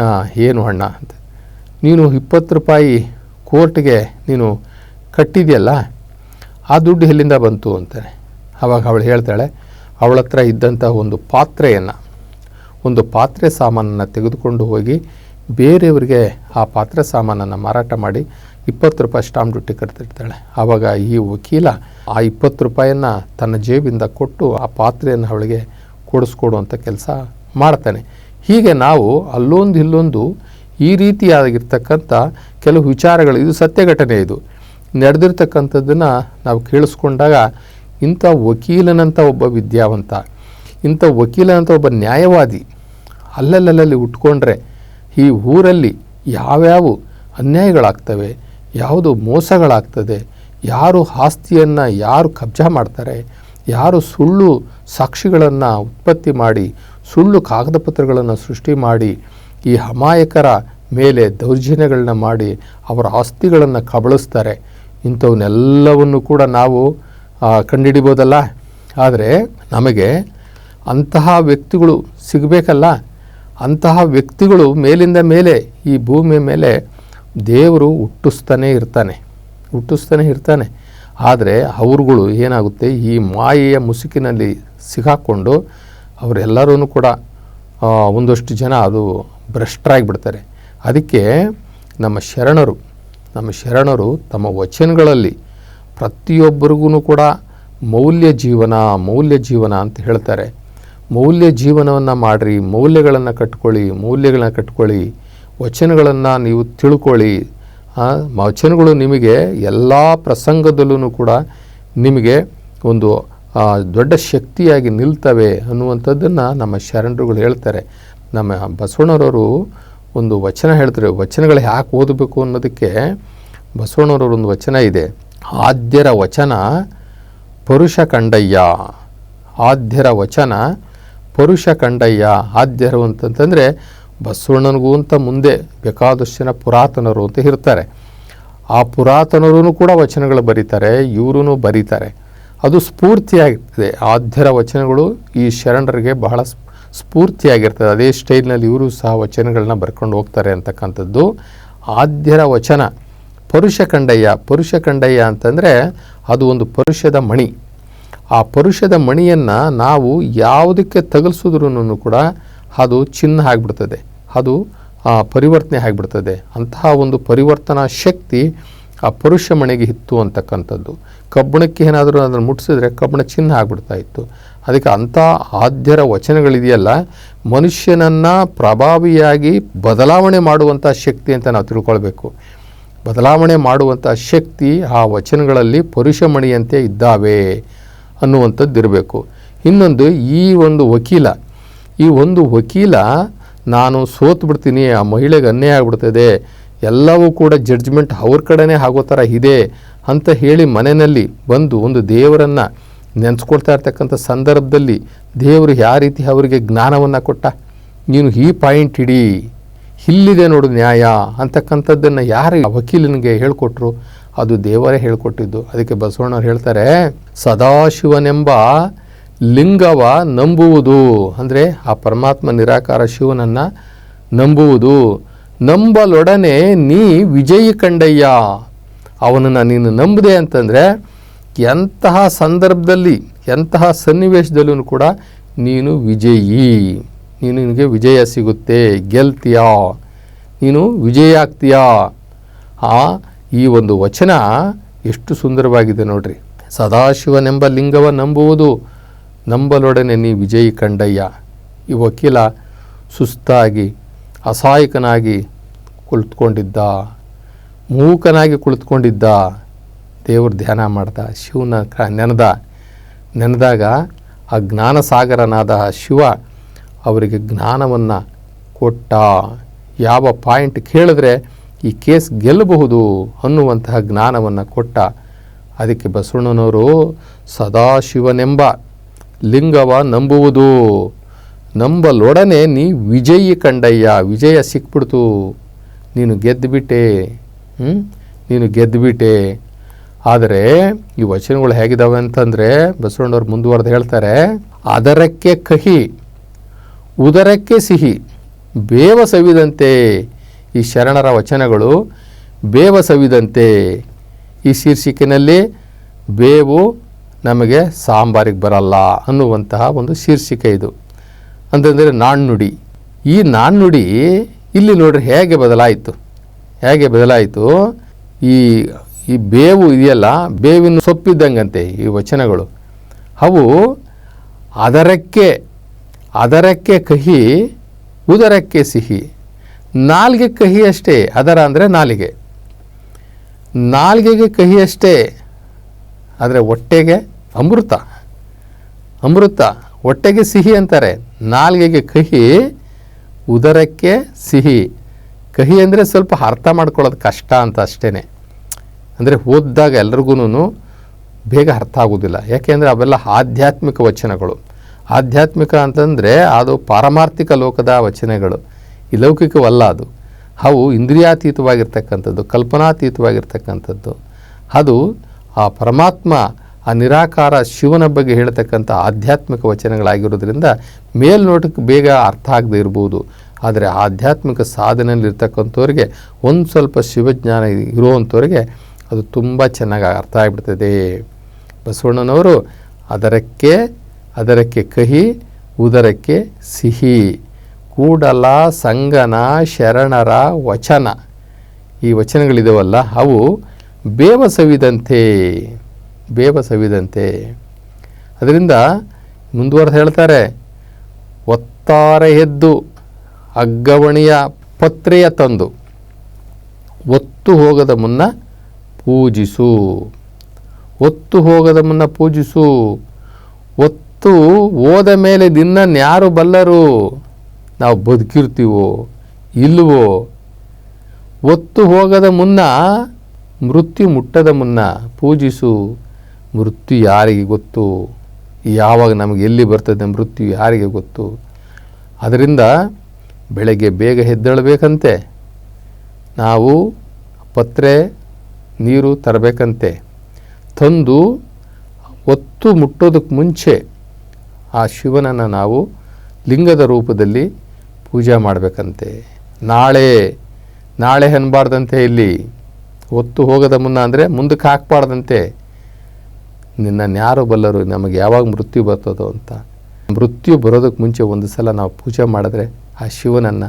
A: "ಆ, ಏನು ಅಣ್ಣ ಅಂತ. ನೀನು ಇಪ್ಪತ್ತು ರೂಪಾಯಿ ಕೋರ್ಟ್ಗೆ ನೀನು ಕಟ್ಟಿದೆಯಲ್ಲ ಆ ದುಡ್ಡು ಎಲ್ಲಿಂದ ಬಂತು ಅಂತಾನೆ. ಆವಾಗ ಅವಳು ಹೇಳ್ತಾಳೆ ಅವಳ ಹತ್ರ ಇದ್ದಂಥ ಒಂದು ಪಾತ್ರೆಯನ್ನು ಒಂದು ಪಾತ್ರೆ ಸಾಮಾನನ್ನು ತೆಗೆದುಕೊಂಡು ಹೋಗಿ ಬೇರೆಯವರಿಗೆ ಆ ಪಾತ್ರ ಸಾಮಾನನ್ನು ಮಾರಾಟ ಮಾಡಿ ಇಪ್ಪತ್ತು ರೂಪಾಯಿ ಸ್ಟಾಂಪ್ ಡ್ಯೂಟಿ ಕಟ್ತಿರ್ತಾಳೆ. ಆವಾಗ ಈ ವಕೀಲ ಆ ಇಪ್ಪತ್ತು ರೂಪಾಯಿಯನ್ನು ತನ್ನ ಜೇಬಿಂದ ಕೊಟ್ಟು ಆ ಪಾತ್ರೆಯನ್ನು ಅವಳಿಗೆ ಕೊಡಿಸ್ಕೊಡುವಂಥ ಕೆಲಸ ಮಾಡ್ತಾನೆ. ಹೀಗೆ ನಾವು ಅಲ್ಲೊಂದು ಇಲ್ಲೊಂದು ಈ ರೀತಿಯಾಗಿರ್ತಕ್ಕಂಥ ಕೆಲವು ವಿಚಾರಗಳು, ಇದು ಸತ್ಯ ಘಟನೆ ಇದು. ನಡೆದಿರ್ತಕ್ಕಂಥದ್ದನ್ನು ನಾವು ಕೇಳಿಸ್ಕೊಂಡಾಗ ಇಂಥ ವಕೀಲನಂಥ ಒಬ್ಬ ವಿದ್ಯಾವಂತ, ಇಂಥ ವಕೀಲನಂಥ ಒಬ್ಬ ನ್ಯಾಯವಾದಿ ಅಲ್ಲಲ್ಲಲ್ಲಿ ಉಟ್ಕೊಂಡ್ರೆ ಈ ಊರಲ್ಲಿ ಯಾವ್ಯಾವ ಅನ್ಯಾಯಗಳಾಗ್ತವೆ, ಯಾವುದು ಮೋಸಗಳಾಗ್ತದೆ, ಯಾರು ಆಸ್ತಿಯನ್ನು ಯಾರು ಕಬ್ಜಾ ಮಾಡ್ತಾರೆ, ಯಾರು ಸುಳ್ಳು ಸಾಕ್ಷಿಗಳನ್ನು ಉತ್ಪತ್ತಿ ಮಾಡಿ, ಸುಳ್ಳು ಕಾಗದ ಪತ್ರಗಳನ್ನು ಸೃಷ್ಟಿ ಮಾಡಿ, ಈ ಅಮಾಯಕರ ಮೇಲೆ ದೌರ್ಜನ್ಯಗಳನ್ನ ಮಾಡಿ ಅವರ ಆಸ್ತಿಗಳನ್ನು ಕಬಳಿಸ್ತಾರೆ. ಇಂಥವನ್ನೆಲ್ಲವನ್ನು ಕೂಡ ನಾವು ಕಂಡುಹಿಡಿಬೋದಲ್ಲ ಆದರೆ ನಮಗೆ ಅಂತಹ ವ್ಯಕ್ತಿಗಳು ಸಿಗಬೇಕಲ್ಲ? ಅಂತಹ ವ್ಯಕ್ತಿಗಳು ಮೇಲಿಂದ ಮೇಲೆ ಈ ಭೂಮಿಯ ಮೇಲೆ ದೇವರು ಹುಟ್ಟಿಸ್ತಾನೆ ಇರ್ತಾನೆ ಹುಟ್ಟಿಸ್ತಾನೆ ಇರ್ತಾನೆ. ಆದರೆ ಅವ್ರುಗಳು ಏನಾಗುತ್ತೆ, ಈ ಮಾಯೆಯ ಮುಸುಕಿನಲ್ಲಿ ಸಿಗಾಕ್ಕೊಂಡು ಅವರೆಲ್ಲರೂ ಕೂಡ ಒಂದಷ್ಟು ಜನ ಅದು ಭ್ರಷ್ಟರಾಗಿಬಿಡ್ತಾರೆ. ಅದಕ್ಕೆ ನಮ್ಮ ಶರಣರು ನಮ್ಮ ಶರಣರು ತಮ್ಮ ವಚನಗಳಲ್ಲಿ ಪ್ರತಿಯೊಬ್ಬರಿಗೂ ಕೂಡ ಮೌಲ್ಯ ಜೀವನ ಮೌಲ್ಯ ಜೀವನ ಅಂತ ಹೇಳ್ತಾರೆ. ಮೌಲ್ಯ ಜೀವನವನ್ನು ಮಾಡಿರಿ, ಮೌಲ್ಯಗಳನ್ನು ಕಟ್ಕೊಳ್ಳಿ, ಮೌಲ್ಯಗಳನ್ನ ಕಟ್ಕೊಳ್ಳಿ, ವಚನಗಳನ್ನು ನೀವು ತಿಳ್ಕೊಳ್ಳಿ. ವಚನಗಳು ನಿಮಗೆ ಎಲ್ಲ ಪ್ರಸಂಗದಲ್ಲೂ ಕೂಡ ನಿಮಗೆ ಒಂದು ದೊಡ್ಡ ಶಕ್ತಿಯಾಗಿ ನಿಲ್ತವೆ ಅನ್ನುವಂಥದ್ದನ್ನು ನಮ್ಮ ಶರಣರುಗಳು ಹೇಳ್ತಾರೆ. ನಮ್ಮ ಬಸವಣ್ಣರವರು ಒಂದು ವಚನ ಹೇಳ್ತಾರೆ. ವಚನಗಳು ಯಾಕೆ ಓದಬೇಕು ಅನ್ನೋದಕ್ಕೆ ಬಸವಣ್ಣರವ್ರ ಒಂದು ವಚನ ಇದೆ. ಆದ್ಯರ ವಚನ ಪುರುಷ ಕಂಡಯ್ಯ, ಆದ್ಯರ ವಚನ ಪರುಷ ಕಂಡಯ್ಯ ಆದ್ಯರು ಅಂತಂತಂದರೆ ಬಸವಣ್ಣನಿಗೂ ಅಂತ ಮುಂದೆ ಬೇಕಾದಷ್ಟು ಪುರಾತನರು ಅಂತ ಇರ್ತಾರೆ. ಆ ಪುರಾತನರೂ ಕೂಡ ವಚನಗಳು ಬರೀತಾರೆ ಇವರೂ ಬರೀತಾರೆ. ಅದು ಸ್ಫೂರ್ತಿಯಾಗಿರ್ತದೆ ಆದ್ಯರ ವಚನಗಳು ಈ ಶರಣರಿಗೆ ಬಹಳ ಸ್ಫ- ಸ್ಫೂರ್ತಿಯಾಗಿರ್ತದೆ. ಅದೇ ಸ್ಟೈಲ್ನಲ್ಲಿ ಇವರು ಸಹ ವಚನಗಳನ್ನ ಬರ್ಕೊಂಡು ಹೋಗ್ತಾರೆ ಅಂತಕ್ಕಂಥದ್ದು. ಆದ್ಯರ ವಚನ ಪರುಷ ಕಂಡಯ್ಯ ಪರುಷ ಕಂಡಯ್ಯ ಅಂತಂದರೆ ಅದು ಒಂದು ಪರುಷದ ಮಣಿ. ಆ ಪರುಷದ ಮಣಿಯನ್ನು ನಾವು ಯಾವುದಕ್ಕೆ ತಗಲ್ಸಿದ್ರೂ ಕೂಡ ಅದು ಚಿನ್ನ ಆಗಿಬಿಡ್ತದೆ. ಅದು ಪರಿವರ್ತನೆ ಆಗಿಬಿಡ್ತದೆ. ಅಂತಹ ಒಂದು ಪರಿವರ್ತನಾ ಶಕ್ತಿ ಆ ಪರುಷ ಮಣಿಗೆ ಇತ್ತು ಅಂತಕ್ಕಂಥದ್ದು. ಕಬ್ಬಣಕ್ಕೆ ಏನಾದರೂ ಅದನ್ನು ಮುಟ್ಟಿಸಿದ್ರೆ ಕಬ್ಬಣ ಚಿನ್ನ ಆಗಿಬಿಡ್ತಾ ಇತ್ತು. ಅದಕ್ಕೆ ಅಂಥ ಆದ್ಯರ ವಚನಗಳಿದೆಯಲ್ಲ, ಮನುಷ್ಯನನ್ನು ಪ್ರಭಾವಿಯಾಗಿ ಬದಲಾವಣೆ ಮಾಡುವಂಥ ಶಕ್ತಿ ಅಂತ ನಾವು ತಿಳ್ಕೊಳ್ಬೇಕು. ಬದಲಾವಣೆ ಮಾಡುವಂಥ ಶಕ್ತಿ ಆ ವಚನಗಳಲ್ಲಿ ಪರುಷಮಣಿಯಂತೆ ಇದ್ದಾವೆ. ಅನ್ನುವಂಥದ್ದು ಇರಬೇಕು ಇನ್ನೊಂದು, ಈ ಒಂದು ವಕೀಲ, ಈ ಒಂದು ವಕೀಲ, ನಾನು ಸೋತು ಬಿಡ್ತೀನಿ, ಆ ಮಹಿಳೆಗೆ ಅನ್ಯಾಯ ಆಗ್ಬಿಡ್ತದೆ, ಎಲ್ಲವೂ ಕೂಡ ಜಡ್ಜ್ಮೆಂಟ್ ಅವ್ರ ಕಡೆನೇ ಆಗೋ ಥರ ಇದೆ ಅಂತ ಹೇಳಿ ಮನೆಯಲ್ಲಿ ಬಂದು ಒಂದು ದೇವರನ್ನು ನೆನೆಸ್ಕೊಳ್ತಾ ಇರ್ತಕ್ಕಂಥ ಸಂದರ್ಭದಲ್ಲಿ ದೇವರು ಯಾವ ರೀತಿ ಅವರಿಗೆ ಜ್ಞಾನವನ್ನು ಕೊಟ್ಟ? ನೀನು ಈ ಪಾಯಿಂಟ್ ಇಡೀ, ಇಲ್ಲಿದೆ ನೋಡು ನ್ಯಾಯ ಅಂತಕ್ಕಂಥದ್ದನ್ನು ಯಾರು ವಕೀಲನಿಗೆ ಹೇಳಿಕೊಟ್ರು? ಅದು ದೇವರೇ ಹೇಳಿಕೊಟ್ಟಿದ್ದು. ಅದಕ್ಕೆ ಬಸವಣ್ಣವ್ರು ಹೇಳ್ತಾರೆ, ಸದಾಶಿವನೆಂಬ ಲಿಂಗವ ನಂಬುವುದು. ಅಂದರೆ ಆ ಪರಮಾತ್ಮ ನಿರಾಕಾರ ಶಿವನನ್ನು ನಂಬುವುದು. ನಂಬಲೊಡನೆ ನೀ ವಿಜಯಿ ಕಂಡಯ್ಯ. ಅವನನ್ನು ನೀನು ನಂಬದೆ ಅಂತಂದರೆ ಎಂತಹ ಸಂದರ್ಭದಲ್ಲಿ, ಎಂತಹ ಸನ್ನಿವೇಶದಲ್ಲೂ ಕೂಡ ನೀನು ವಿಜಯಿ. ನೀನು ನಿನಗೆ ವಿಜಯ ಸಿಗುತ್ತೆ. ಗೆಲ್ತೀಯಾ? ನೀನು ವಿಜಯ ಆಗ್ತೀಯಾ? ಆ ಈ ಒಂದು ವಚನ ಎಷ್ಟು ಸುಂದರವಾಗಿದೆ ನೋಡ್ರಿ. ಸದಾಶಿವನೆಂಬ ಲಿಂಗವ ನಂಬುವುದು ನಂಬಲೊಡನೆ ನೀ ವಿಜಯಿ ಕಂಡಯ್ಯ. ಈ ವಕೀಲ ಸುಸ್ತಾಗಿ, ಅಸಹಾಯಕನಾಗಿ ಕುಳಿತುಕೊಂಡಿದ್ದ, ಮೂಕನಾಗಿ ಕುಳಿತುಕೊಂಡಿದ್ದ, ದೇವ್ರ ಧ್ಯಾನ ಮಾಡ್ದ, ಶಿವನ ಕ, ನೆನೆದ, ನೆನೆದಾಗ ಆ ಜ್ಞಾನ ಸಾಗರನಾದ ಶಿವ ಅವರಿಗೆ ಜ್ಞಾನವನ್ನು ಕೊಟ್ಟ. ಯಾವ ಪಾಯಿಂಟ್ ಕೇಳಿದ್ರೆ ಈ ಕೇಸ್ ಗೆಲ್ಲಬಹುದು ಅನ್ನುವಂತಹ ಜ್ಞಾನವನ್ನು ಕೊಟ್ಟ ಅದಕ್ಕೆ ಬಸವಣ್ಣನವರು ಸದಾಶಿವನೆಂಬ ಲಿಂಗವ ನಂಬುವುದು. ನಂಬಲೊಡನೆ ನೀ ವಿಜಯಿ ಕಂಡಯ್ಯ, ವಿಜಯ ಸಿಕ್ಬಿಡ್ತು. ನೀನು ಗೆದ್ದುಬಿಟ್ಟೆ? ನೀನು ಗೆದ್ದುಬಿಟ್ಟೆ ಆದರೆ ಈ ವಚನಗಳು ಹೇಗಿದ್ದಾವೆ ಅಂತಂದರೆ ಬಸವಣ್ಣವ್ರು ಮುಂದುವರೆದು ಹೇಳ್ತಾರೆ, ಅದರಕ್ಕೆ ಕಹಿ, ಉದರಕ್ಕೆ ಸಿಹಿ, ಬೇವ ಸವಿದಂತೆ ಈ ಶರಣರ ವಚನಗಳು ಬೇವಸವಿದಂತೆ ಈ ಶೀರ್ಷಿಕೆನಲ್ಲಿ ಬೇವು ನಮಗೆ ಸಾಂಬಾರಿಗೆ ಬರಲ್ಲ ಅನ್ನುವಂತಹ ಒಂದು ಶೀರ್ಷಿಕೆ ಇದು. ಅಂತಂದರೆ ನಾಣ್ಣುಡಿ. ಈ ನಾಣ್ಣುಡಿ ಇಲ್ಲಿ ನೋಡ್ರಿ ಹೇಗೆ ಬದಲಾಯಿತು? ಹೇಗೆ ಬದಲಾಯಿತು? ಈ ಈ ಬೇವು ಇದೆಯಲ್ಲ, ಬೇವಿನ ಸೊಪ್ಪಿದ್ದಂಗಂತೆ ಈ ವಚನಗಳು. ಅವು ಅದರಕ್ಕೆ ಅದರಕ್ಕೆ ಕಹಿ, ಉದರಕ್ಕೆ ಸಿಹಿ. ನಾಲ್ಗೆ ಕಹಿ ಅಷ್ಟೇ, ಅದರ ಅಂದರೆ ನಾಲಿಗೆ. ನಾಲ್ಗೆಗೆ ಕಹಿ ಅಷ್ಟೇ, ಆದರೆ ಹೊಟ್ಟೆಗೆ ಅಮೃತ. ಅಮೃತ, ಹೊಟ್ಟೆಗೆ ಸಿಹಿ ಅಂತಾರೆ. ನಾಲ್ಗೆಗೆ ಕಹಿ, ಉದರಕ್ಕೆ ಸಿಹಿ. ಕಹಿ ಅಂದರೆ ಸ್ವಲ್ಪ ಅರ್ಥ ಮಾಡ್ಕೊಳ್ಳೋದು ಕಷ್ಟ ಅಂತ ಅಷ್ಟೇ ಅಂದರೆ ಓದಿದಾಗ ಎಲ್ರಿಗೂ ಬೇಗ ಅರ್ಥ ಆಗೋದಿಲ್ಲ. ಯಾಕೆಂದರೆ ಅವೆಲ್ಲ ಆಧ್ಯಾತ್ಮಿಕ ವಚನಗಳು. ಆಧ್ಯಾತ್ಮಿಕ ಅಂತಂದರೆ ಅದು ಪಾರಮಾರ್ಥಿಕ ಲೋಕದ ವಚನಗಳು. ಈ ಲೌಕಿಕವಲ್ಲ ಅದು. ಅವು ಇಂದ್ರಿಯಾತೀತವಾಗಿರ್ತಕ್ಕಂಥದ್ದು, ಕಲ್ಪನಾತೀತವಾಗಿರ್ತಕ್ಕಂಥದ್ದು. ಅದು ಆ ಪರಮಾತ್ಮ, ಆ ನಿರಾಕಾರ ಶಿವನ ಬಗ್ಗೆ ಹೇಳ್ತಕ್ಕಂಥ ಆಧ್ಯಾತ್ಮಿಕ ವಚನಗಳಾಗಿರೋದ್ರಿಂದ ಮೇಲ್ನೋಟಕ್ಕೆ ಬೇಗ ಅರ್ಥ ಆಗದೆ ಇರ್ಬೋದು. ಆದರೆ ಆಧ್ಯಾತ್ಮಿಕ ಸಾಧನೆಯಲ್ಲಿರ್ತಕ್ಕಂಥವ್ರಿಗೆ ಒಂದು ಸ್ವಲ್ಪ ಶಿವಜ್ಞಾನ ಇರುವಂಥವ್ರಿಗೆ ಅದು ತುಂಬ ಚೆನ್ನಾಗಿ ಅರ್ಥ ಆಗಿಬಿಡ್ತದೆ. ಬಸವಣ್ಣನವರು ಅದರಕ್ಕೆ ಅದರಕ್ಕೆ ಕಹಿ, ಉದರಕ್ಕೆ ಸಿಹಿ. ಕೂಡಲ ಸಂಗನ ಶರಣರ ವಚನ. ಈ ವಚನಗಳಿದಾವಲ್ಲ, ಅವು ಬೇವಸವಿದಂತೆ ಬೇವಸವಿದಂತೆ. ಬೇವ ಸವಿದಂತೆ ಅದರಿಂದ ಮುಂದುವರೆದು ಹೇಳ್ತಾರೆ, ಒತ್ತಾರೆ ಎದ್ದು ಅಗ್ಗವಣಿಯ ಪತ್ರೆಯ ತಂದು ಒತ್ತು ಹೋಗದ ಮುನ್ನ ಪೂಜಿಸು. ಒತ್ತು ಹೋಗದ ಮುನ್ನ ಪೂಜಿಸು. ಒತ್ತು ಹೋದ ಮೇಲೆ ದಿನ್ನನ್ಯಾರು ಬಲ್ಲರು. ನಾವು ಬದುಕಿರ್ತೀವೋ ಇಲ್ವೋ? ಒತ್ತು ಹೋಗದ ಮುನ್ನ, ಮೃತ್ಯು ಮುಟ್ಟದ ಮುನ್ನ ಪೂಜಿಸು. ಮೃತ್ಯು ಯಾರಿಗೆ ಗೊತ್ತು? ಯಾವಾಗ ನಮಗೆ ಎಲ್ಲಿ ಬರ್ತದೆ ಮೃತ್ಯು ಯಾರಿಗೆ ಗೊತ್ತು? ಅದರಿಂದ ಬೆಳಗ್ಗೆ ಬೇಗ ಹೆದ್ದೇಳಬೇಕಂತೆ ನಾವು ಪತ್ರೆ, ನೀರು ತರಬೇಕಂತೆ. ತಂದು ಒತ್ತು ಮುಟ್ಟೋದಕ್ಕೆ ಮುಂಚೆ ಆ ಶಿವನನ್ನು ನಾವು ಲಿಂಗದ ರೂಪದಲ್ಲಿ ಪೂಜೆ ಮಾಡಬೇಕಂತೆ. ನಾಳೆ ನಾಳೆ ಅನ್ನಬಾರ್ದಂತೆ ಇಲ್ಲಿ ಒತ್ತು ಹೋಗದ ಮುನ್ನ ಅಂದರೆ ಮುಂದಕ್ಕೆ ಹಾಕ್ಬಾರ್ದಂತೆ. ನಿನ್ನನ್ನು ಯಾರು ಬಲ್ಲರು ನಮಗೆ ಯಾವಾಗ ಮೃತ್ಯು ಬರ್ತದೋ ಅಂತ. ಮೃತ್ಯು ಬರೋದಕ್ಕೆ ಮುಂಚೆ ಒಂದು ಸಲ ನಾವು ಪೂಜೆ ಮಾಡಿದ್ರೆ ಆ ಶಿವನನ್ನು,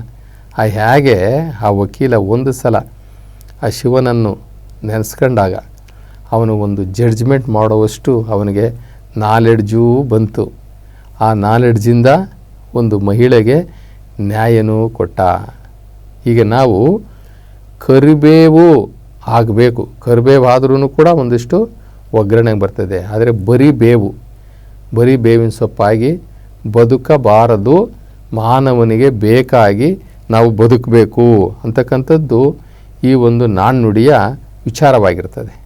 A: ಆ ಹೇಗೆ ಆ ವಕೀಲ ಒಂದು ಸಲ ಆ ಶಿವನನ್ನು ನೆನೆಸ್ಕೊಂಡಾಗ ಅವನು ಒಂದು ಜಡ್ಜ್ಮೆಂಟ್ ಮಾಡುವಷ್ಟು ಅವನಿಗೆ ನಾಲೆಡ್ಜೂ ಬಂತು. ಆ ನಾಲೆಡ್ಜಿಂದ ಒಂದು ಮಹಿಳೆಗೆ ನ್ಯಾಯನೂ ಕೊಟ್ಟ. ಈಗ ನಾವು ಕರಿಬೇವು ಆಗಬೇಕು. ಕರಿಬೇವು ಆದ್ರೂ ಕೂಡ ಒಂದಿಷ್ಟು ಒಗ್ಗರಣೆಗೆ ಬರ್ತದೆ. ಆದರೆ ಬರೀ ಬೇವು. ಬರೀ ಬೇವಿನ ಸೊಪ್ಪಾಗಿ ಬದುಕಬಾರದು. ಮಾನವನಿಗೆ ಬೇಕಾಗಿ ನಾವು ಬದುಕಬೇಕು ಅಂತಕ್ಕಂಥದ್ದು ಈ ಒಂದು ನಾಣ್ಣುಡಿಯ ವಿಚಾರವಾಗಿರ್ತದೆ.